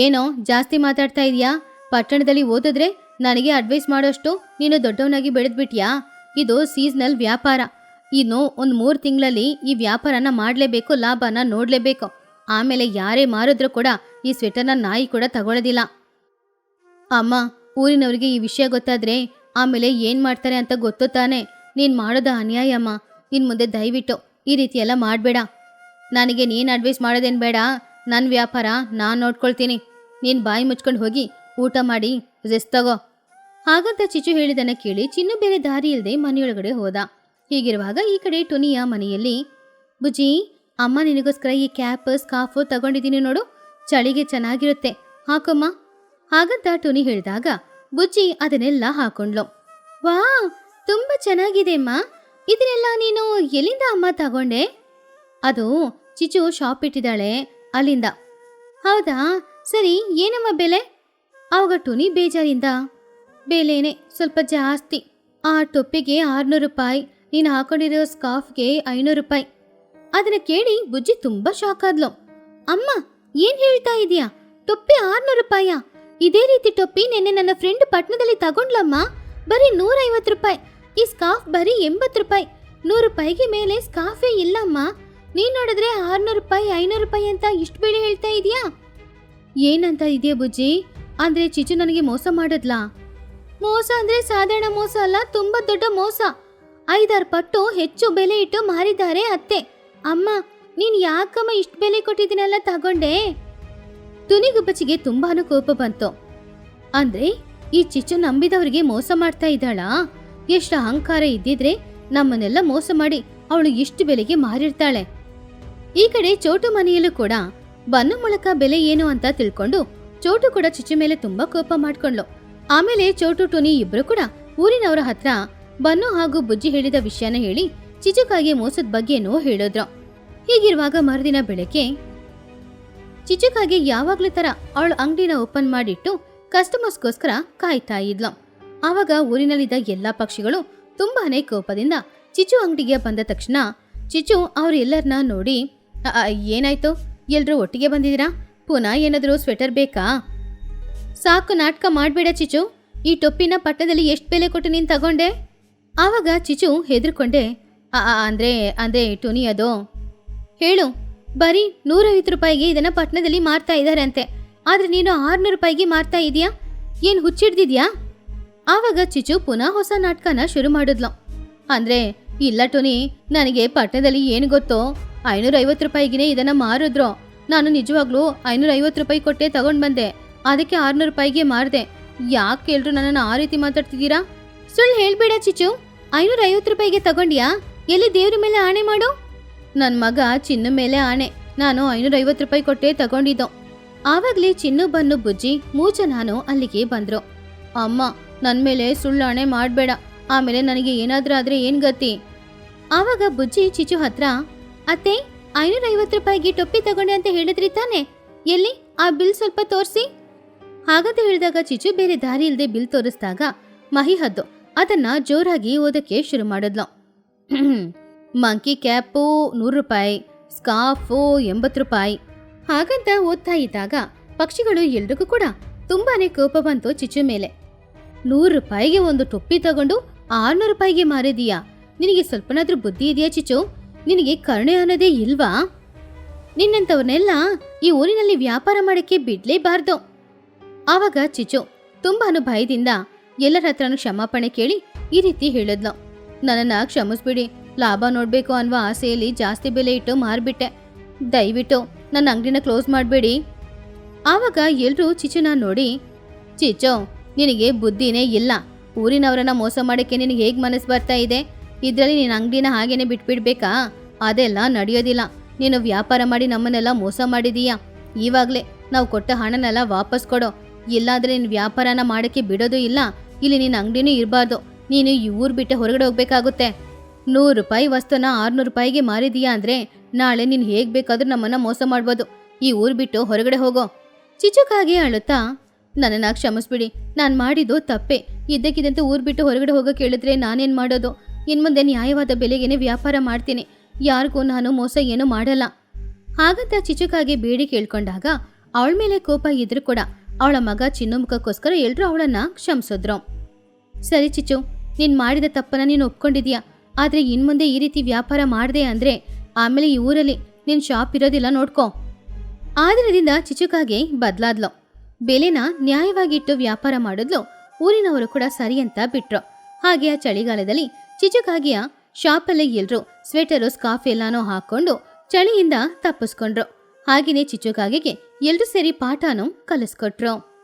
ಏನೋ ಜಾಸ್ತಿ ಮಾತಾಡ್ತಾ ಇದೀಯಾ? ಪಟ್ಟಣದಲ್ಲಿ ಓದಿದ್ರೆ ನನಗೆ ಅಡ್ವೈಸ್ ಮಾಡೋಷ್ಟು ನೀನು ದೊಡ್ಡವನಾಗಿ ಬೆಳೆದ್ಬಿಟ್ಯಾ? ಇದು ಸೀಸನಲ್ ವ್ಯಾಪಾರ. ಇನ್ನು ಒಂದು ಮೂರು ತಿಂಗಳಲ್ಲಿ ಈ ವ್ಯಾಪಾರನ ಮಾಡಲೇಬೇಕು, ಲಾಭನ ನೋಡಲೇಬೇಕು. ಆಮೇಲೆ ಯಾರೇ ಮಾರಿದ್ರೂ ಕೂಡ ಈ ಸ್ವೆಟರ್ನ ನಾಯಿ ಕೂಡ ತಗೊಳ್ಳೋದಿಲ್ಲ ಅಮ್ಮ, ಊರಿನವರಿಗೆ ಈ ವಿಷಯ ಗೊತ್ತಾದ್ರೆ ಆಮೇಲೆ ಏನು ಮಾಡ್ತಾರೆ ಅಂತ ಗೊತ್ತು ತಾನೆ. ನೀನು ಮಾಡೋದು ಅನ್ಯಾಯ ಅಮ್ಮ ಇನ್ ಮುಂದೆ ದಯವಿಟ್ಟು ಈ ರೀತಿಯೆಲ್ಲ ಮಾಡಬೇಡ. ನನಗೆ ನೀನು ಅಡ್ವೈಸ್ ಮಾಡೋದೇನು ಬೇಡ. ನನ್ನ ವ್ಯಾಪಾರ ನಾನು ನೋಡ್ಕೊಳ್ತೀನಿ. ನೀನು ಬಾಯಿ ಮುಚ್ಕೊಂಡು ಹೋಗಿ ಊಟ ಮಾಡಿ ರೆಸ್ಟ್ ತಗೋ. ಹಾಗಂತ ಚಿಚು ಹೇಳಿದನ್ನ ಕೇಳಿ ಚಿನ್ನು ಬೇರೆ ದಾರಿ ಇಲ್ಲದೆ ಮನೆಯೊಳಗಡೆ ಹೋದ. ಹೀಗಿರುವಾಗ ಈ ಕಡೆ ಟುನಿಯ ಮನೆಯಲ್ಲಿ ಬುಜಿ ಅಮ್ಮ ನಿನಗೋಸ್ಕರ ಈ ಕ್ಯಾಪ್ ಸ್ಕಾಫು ತಗೊಂಡಿದ್ದೀನಿ ನೋಡು. ಚಳಿಗೆ ಚೆನ್ನಾಗಿರುತ್ತೆ. ಹಾಕಮ್ಮ. ಹಾಗಂತ ಟುನಿ ಹೇಳಿದಾಗ ಬುಜ್ಜಿ ಅದನ್ನೆಲ್ಲ ಹಾಕೊಂಡ್ಲು ವಾ ತುಂಬಾ ಚೆನ್ನಾಗಿದೆ ಅಮ್ಮ. ಇದನ್ನೆಲ್ಲ ನೀನು ಎಲ್ಲಿಂದ ಅಮ್ಮ ತಗೊಂಡೆ? ಅದು ಚಿಚು ಶಾಪ್ ಇಟ್ಟಿದ್ದಾಳೆ ಅಲ್ಲಿಂದ. ಹೌದಾ? ಸರಿ, ಏನಮ್ಮ ಬೆಲೆ? ಆವಾಗ ಟುನಿ ಬೇಜಾರಿಂದ, ಬೆಲೆನೇ ಸ್ವಲ್ಪ ಜಾಸ್ತಿ. ಆ ಟೊಪ್ಪಿಗೆ ಆರ್ನೂರು ರೂಪಾಯಿ, ನೀನು ಹಾಕೊಂಡಿರೋ ಸ್ಕಾಫ್ಗೆ ಐನೂರು ರೂಪಾಯಿ. ಅದನ್ನ ಕೇಳಿ ಬುಜ್ಜಿ ತುಂಬಾ ಶಾಕ್ ಆದ್ಲು. ಅಮ್ಮ, ಏನ್ ಹೇಳ್ತಾ ಇದೀಯಾ? ಟೊಪ್ಪಿ ಆರ್ನೂರು ರೂಪಾಯ? ಇದೇ ರೀತಿ ಟೊಪ್ಪಿ ನೆನ್ನೆ ನನ್ನ ಫ್ರೆಂಡ್ ಪಟ್ನದಲ್ಲಿ ತಗೊಂಡ್ಲಮ್ಮ. ಬರೀ ನೂರೈವತ್ತು ರೂಪಾಯಿ. ಈ ಸ್ಕಾಫ್ ಬರೀ ಎಂಬತ್ತು ರೂಪಾಯಿ. ನೂರು ರೂಪಾಯಿಗೆ ಮೇಲೆ ಸ್ಕಾಫೇ ಇಲ್ಲಮ್ಮ. ನೀನ್ ನೋಡಿದ್ರೆ ಆರ್ನೂರು ರೂಪಾಯಿ, ಐನೂರು ರೂಪಾಯಿ ಅಂತ ಇಷ್ಟು ಬೆಳೆ ಹೇಳ್ತಾ ಇದೀಯಾ? ಏನಂತ ಇದೆಯಾ ಬುಜ್ಜಿ? ಅಂದ್ರೆ ಚಿಚು ನನಗೆ ಮೋಸ ಮಾಡದ್ಲಾ? ಮೋಸ ಅಂದ್ರೆ ಸಾಧಾರಣ ಮೋಸ ಅಲ್ಲ, ತುಂಬಾ ದೊಡ್ಡ ಮೋಸ. ಐದಾರು ಪಟ್ಟು ಹೆಚ್ಚು ಬೆಲೆ ಇಟ್ಟು ಮಾರಿದ್ದಾರೆ ಅತ್ತೆ. ಅಮ್ಮ, ನೀನ್ ಯಾಕಮ್ಮ ಇಷ್ಟು ಬೆಲೆ ಕೊಟ್ಟಿದ್ದೀನಲ್ಲ ತಗೊಂಡೆ? ತುನಿಗುಬ್ಬಚ್ಚಿಗೆ ತುಂಬಾನು ಕೋಪ ಬಂತು. ಅಂದ್ರೆ ಈ ಚಿಚ್ಚು ನಂಬಿದವರಿಗೆ ಮೋಸ ಮಾಡ್ತಾ ಇದ್ದಾಳಾ? ಎಷ್ಟು ಅಹಂಕಾರ ಇದ್ದಿದ್ರೆ ನಮ್ಮನ್ನೆಲ್ಲ ಮೋಸ ಮಾಡಿ ಅವಳು ಇಷ್ಟು ಬೆಲೆಗೆ ಮಾರಿರ್ತಾಳೆ. ಈ ಕಡೆ ಚೋಟು ಮನೆಯಲ್ಲೂ ಕೂಡ ಬನ್ನು ಮೂಲಕ ಬೆಲೆ ಏನು ಅಂತ ತಿಳ್ಕೊಂಡು ಚೋಟು ಕೂಡ ಚಿಚ್ಚು ಮೇಲೆ ತುಂಬಾ ಕೋಪ ಮಾಡ್ಕೊಂಡ್ಲು. ಆಮೇಲೆ ಚೋಟು ಟೋನಿ ಇಬ್ರು ಕೂಡ ಊರಿನವರ ಹತ್ರ ಬನ್ನು ಹಾಗೂ ಬುಜ್ಜಿ ಹೇಳಿದ ವಿಷಯನ ಹೇಳಿ ಚಿಚುಕಾಗೆ ಮೋಸದ ಬಗ್ಗೆನೂ ಹೇಳಿದ್ರು. ಹೀಗಿರುವಾಗ ಮರುದಿನ ಬೆಳಗ್ಗೆ ಚಿಚುಕಾಗೆ ಯಾವಾಗ್ಲೂ ತರ ಅವಳು ಅಂಗಡಿನ ಓಪನ್ ಮಾಡಿಟ್ಟು ಕಸ್ಟಮರ್ಸ್ಗೋಸ್ಕರ ಕಾಯ್ತಾ ಇದ್ಲು. ಆವಾಗ ಊರಿನಲ್ಲಿದ್ದ ಎಲ್ಲಾ ಪಕ್ಷಿಗಳು ತುಂಬಾನೇ ಕೋಪದಿಂದ ಚಿಚು ಅಂಗಡಿಗೆ ಬಂದ ತಕ್ಷಣ ಚಿಚು ಅವ್ರೆಲ್ಲರನ್ನ ನೋಡಿ "ಅ, ಅ, ಏನಾಯ್ತು? ಎಲ್ಲರೂ ಒಟ್ಟಿಗೆ ಬಂದಿದ್ದೀರಾ? ಪುನಃ ಏನಾದರೂ ಸ್ವೆಟರ್ ಬೇಕಾ? ಸಾಕು ನಾಟಕ ಮಾಡಬೇಡ ಚಿಚು. ಈ ಟೊಪ್ಪಿನ ಪಟ್ಟದಲ್ಲಿ ಎಷ್ಟು ಬೆಲೆ ಕೊಟ್ಟು ನೀನು ತಗೊಂಡೆ? ಆವಾಗ ಚಿಚು ಹೆದರ್ಕೊಂಡೆ ಅಂದರೆ ಅಂದರೆ ಟುನಿ ಅದು. ಹೇಳು. ಬರೀ ನೂರೈವತ್ತು ರೂಪಾಯಿಗೆ ಇದನ್ನು ಪಟ್ಟಣದಲ್ಲಿ ಮಾರ್ತಾ ಇದ್ದಾರೆ ಅಂತೆ ಆದರೆ ನೀನು ಆರ್ನೂರು ರೂಪಾಯಿಗೆ ಮಾರ್ತಾ ಇದೆಯಾ? ಏನು ಹುಚ್ಚಿಡ್ದಿದ್ಯಾ? ಆವಾಗ ಚಿಚು ಪುನಃ ಹೊಸ ನಾಟಕನ ಶುರು ಮಾಡಿದ್ಲು. ಅಂದರೆ, ಇಲ್ಲ ಟುನಿ, ನನಗೆ ಪಟ್ಟಣದಲ್ಲಿ ಏನು ಗೊತ್ತೋ? ಐನೂರ ಐವತ್ತು ರೂಪಾಯಿಗೆ ಇದನ್ನ ಮಾರಿದ್ರು. ನಾನು ನಿಜವಾಗ್ಲೂ ಐನೂರ ಐವತ್ತು ರೂಪಾಯಿ ಕೊಟ್ಟೆ ತಗೊಂಡು ಬಂದೆ. ಅದಕ್ಕೆ ಆರ್ನೂರು ರೂಪಾಯಿಗೆ ಮಾರಿದೆ. ಯಾಕೆ ಎಲ್ರು ನನ್ನನ್ನು ಆ ರೀತಿ ಮಾತಾಡ್ತಿದ್ದೀರಾ? ಸುಳ್ಳು ಹೇಳ್ಬೇಡ ಚಿಚು ಐನೂರ ಐವತ್ತು ರೂಪಾಯಿಗೆ ತಗೊಂಡ್ಯಾ? ಎಲ್ಲಿ ದೇವ್ರ ಮೇಲೆ ಆಣೆ ಮಾಡು? ನನ್ನ ಮಗ ಚಿನ್ನ ಮೇಲೆ ಆಣೆ. ನಾನು ಐನೂರ ಐವತ್ತು ರೂಪಾಯಿ ಕೊಟ್ಟೆ ತಗೊಂಡಿದ್ದು. ಆವಾಗ್ಲೇ ಚಿನ್ನು ಬನ್ನು ಬುಜ್ಜಿ ಮೂಚ ನಾನು ಅಲ್ಲಿಗೆ ಬಂದರು. ಅಮ್ಮ ನನ್ನ ಮೇಲೆ ಸುಳ್ಳು ಆಣೆ ಮಾಡಬೇಡ. ಆಮೇಲೆ ನನಗೆ ಏನಾದರೂ ಆದ್ರೆ ಏನು ಗತಿ? ಆವಾಗ ಬುಜ್ಜಿ ಚಿಚು ಹತ್ರ ಅತ್ತೆ ಐನೂರ ಐವತ್ತು ರೂಪಾಯಿಗೆ ಟೊಪ್ಪಿ ತಗೊಂಡೆ ಅಂತ ಹೇಳಿದ್ರಿ ತಾನೆ. ಎಲ್ಲಿ? ಆ ಬಿಲ್ ಸ್ವಲ್ಪ ತೋರಿಸಿ. ಹಾಗಂತ ಹೇಳಿದಾಗ ಚಿಚು ಬೇರೆ ದಾರಿ ಇಲ್ಲದೆ ಬಿಲ್ ತೋರಿಸಿದಾಗ ಮಹಿ ಹದ್ದು. ಅದನ್ನ ಜೋರಾಗಿ ಓದಕ್ಕೆ ಶುರು ಮಾಡಿದ್ಲು. ಮಂಕಿ ಕ್ಯಾಪು, ನೂರು ರೂಪಾಯಿ, ಸ್ಕಾಫು, ಎಂಬತ್ತು ರೂಪಾಯಿ. ಹಾಗಂತ ಓದ್ತಾ ಇದ್ದಾಗ ಪಕ್ಷಿಗಳು ಎಲ್ರಿಗೂ ಕೂಡ ತುಂಬಾನೇ ಕೋಪ ಬಂತು ಚಿಚು ಮೇಲೆ. ನೂರು ರೂಪಾಯಿಗೆ ಒಂದು ಟೊಪ್ಪಿ ತಗೊಂಡು ಆರ್ನೂರು ರೂಪಾಯಿಗೆ ಮಾರಿದೀಯಾ? ನಿನಗೆ ಸ್ವಲ್ಪನಾದ್ರೂ ಬುದ್ಧಿ ಇದೆಯಾ ಚಿಚು ನಿನಗೆ ಕರುಣೆ ಅನ್ನೋದೇ ಇಲ್ವಾ? ನಿನ್ನಂಥವ್ರನ್ನೆಲ್ಲ ಈ ಊರಿನಲ್ಲಿ ವ್ಯಾಪಾರ ಮಾಡಕ್ಕೆ ಬಿಡ್ಲೇಬಾರ್ದು. ಆವಾಗ ಚಿಚು ತುಂಬಾನು ಭಯದಿಂದ ಎಲ್ಲರ ಹತ್ರನೂ ಕ್ಷಮಾಪಣೆ ಕೇಳಿ ಈ ರೀತಿ ಹೇಳಿದ್ಲು. ನನ್ನನ್ನ ಕ್ಷಮಿಸ್ಬಿಡಿ. ಲಾಭ ನೋಡಬೇಕು ಅನ್ನುವ ಆಸೆಯಲ್ಲಿ ಜಾಸ್ತಿ ಬೆಲೆ ಇಟ್ಟು ಮಾರ್ಬಿಟ್ಟೆ. ದಯವಿಟ್ಟು ನನ್ನ ಅಂಗಡಿನ ಕ್ಲೋಸ್ ಮಾಡಬೇಡಿ. ಆವಾಗ ಎಲ್ಲರೂ ಚಿಚುನ ನೋಡಿ ಚಿಚು ನಿನಗೆ ಬುದ್ಧಿನೇ ಇಲ್ಲ. ಊರಿನವರನ್ನ ಮೋಸ ಮಾಡಕ್ಕೆ ನಿನಗೆ ಹೇಗ್ ಮನಸ್ಸು ಬರ್ತಾ ಇದೆ? ಇದರಲ್ಲಿ ನಿನ್ನ ಅಂಗಡಿನ ಹಾಗೇನೆ ಬಿಟ್ಬಿಡ್ಬೇಕಾ? ಅದೆಲ್ಲ ನಡೆಯೋದಿಲ್ಲ. ನೀನು ವ್ಯಾಪಾರ ಮಾಡಿ ನಮ್ಮನ್ನೆಲ್ಲ ಮೋಸ ಮಾಡಿದೀಯಾ? ಈವಾಗಲೇ ನಾವು ಕೊಟ್ಟ ಹಣನೆಲ್ಲ ವಾಪಸ್ ಕೊಡೋ. ಇಲ್ಲಾಂದ್ರೆ ನೀನು ವ್ಯಾಪಾರನ ಮಾಡೋಕ್ಕೆ ಬಿಡೋದು ಇಲ್ಲ. ಇಲ್ಲಿ ನಿನ್ನ ಅಂಗಡಿನೂ ಇರಬಾರ್ದು. ನೀನು ಈ ಊರು ಬಿಟ್ಟು ಹೊರಗಡೆ ಹೋಗ್ಬೇಕಾಗುತ್ತೆ. ನೂರು ರೂಪಾಯಿ ವಸ್ತುನ ಆರುನೂರು ರೂಪಾಯಿಗೆ ಮಾರಿದೀಯಾ ಅಂದರೆ ನಾಳೆ ನೀನು ಹೇಗೆ ಬೇಕಾದ್ರೂ ನಮ್ಮನ್ನ ಮೋಸ ಮಾಡ್ಬೋದು. ಈ ಊರು ಬಿಟ್ಟು ಹೊರಗಡೆ ಹೋಗೋ. ಚಿಚುಕಾಗಿ ಅಳುತ್ತಾ, ನನ್ನನ್ನ ಕ್ಷಮಿಸ್ಬಿಡಿ. ನಾನು ಮಾಡಿದ್ದು ತಪ್ಪೆ. ಇದ್ದಕ್ಕಿದ್ದಂತೆ ಊರು ಬಿಟ್ಟು ಹೊರಗಡೆ ಹೋಗೋಕೆ ಕೇಳಿದ್ರೆ ನಾನೇನು ಮಾಡೋದು? ಇನ್ಮುಂದೆ ನ್ಯಾಯವಾದ ಬೆಲೆಗೇನೆ ವ್ಯಾಪಾರ ಮಾಡ್ತೀನಿ. ಯಾರಿಗೂ ನಾನು ಮೋಸ ಏನೂ ಮಾಡಲ್ಲ. ಹಾಗಂತ ಚಿಚುಕಾಗಿ ಬೇಡಿ ಕೇಳ್ಕೊಂಡಾಗ ಅವಳ ಮೇಲೆ ಕೋಪ ಇದ್ರೂ ಕೂಡ ಅವಳ ಮಗ ಚಿನ್ನು ಎಲ್ಲರೂ ಅವಳನ್ನ ಕ್ಷಮಿಸಿದ್ರು. ಸರಿ ಚಿಚು ನೀನ್ ಮಾಡಿದ ತಪ್ಪನ್ನ ನೀನು ಒಪ್ಕೊಂಡಿದ್ಯಾ ಆದ್ರೆ ಇನ್ಮುಂದೆ ಈ ರೀತಿ ವ್ಯಾಪಾರ ಮಾಡಿದೆ ಅಂದ್ರೆ ಆಮೇಲೆ ಈ ಊರಲ್ಲಿ ನಿನ್ ಶಾಪ್ ಇರೋದಿಲ್ಲ ನೋಡ್ಕೋ. ಆ ದಿನದಿಂದ ಚಿಚುಕಾಗೆ ಬದ್ಲಾದ್ಲು. ಬೆಲೆನ ನ್ಯಾಯವಾಗಿಟ್ಟು ವ್ಯಾಪಾರ ಮಾಡಿದ್ಲು ಊರಿನವರು ಕೂಡ ಸರಿ ಅಂತ ಬಿಟ್ರು. ಹಾಗೆ ಆ ಚಳಿಗಾಲದಲ್ಲಿ ಚಿಚುಕಾಗಿಯ ಶಾಪಲ್ಲೇ ಎಲ್ರು ಸ್ವೆಟರು ಸ್ಕಾಫ್ ಎಲ್ಲಾನೋ ಹಾಕೊಂಡು ಚಳಿಯಿಂದ ತಪ್ಪಿಸ್ಕೊಂಡ್ರು. ಹಾಗೇನೆ ಚಿಚ್ಚುಗಾಗಿಗೆ ಎಲ್ರು ಸೇರಿ ಪಾಠನೂ ಕಲಿಸ್ಕೊಟ್ರು.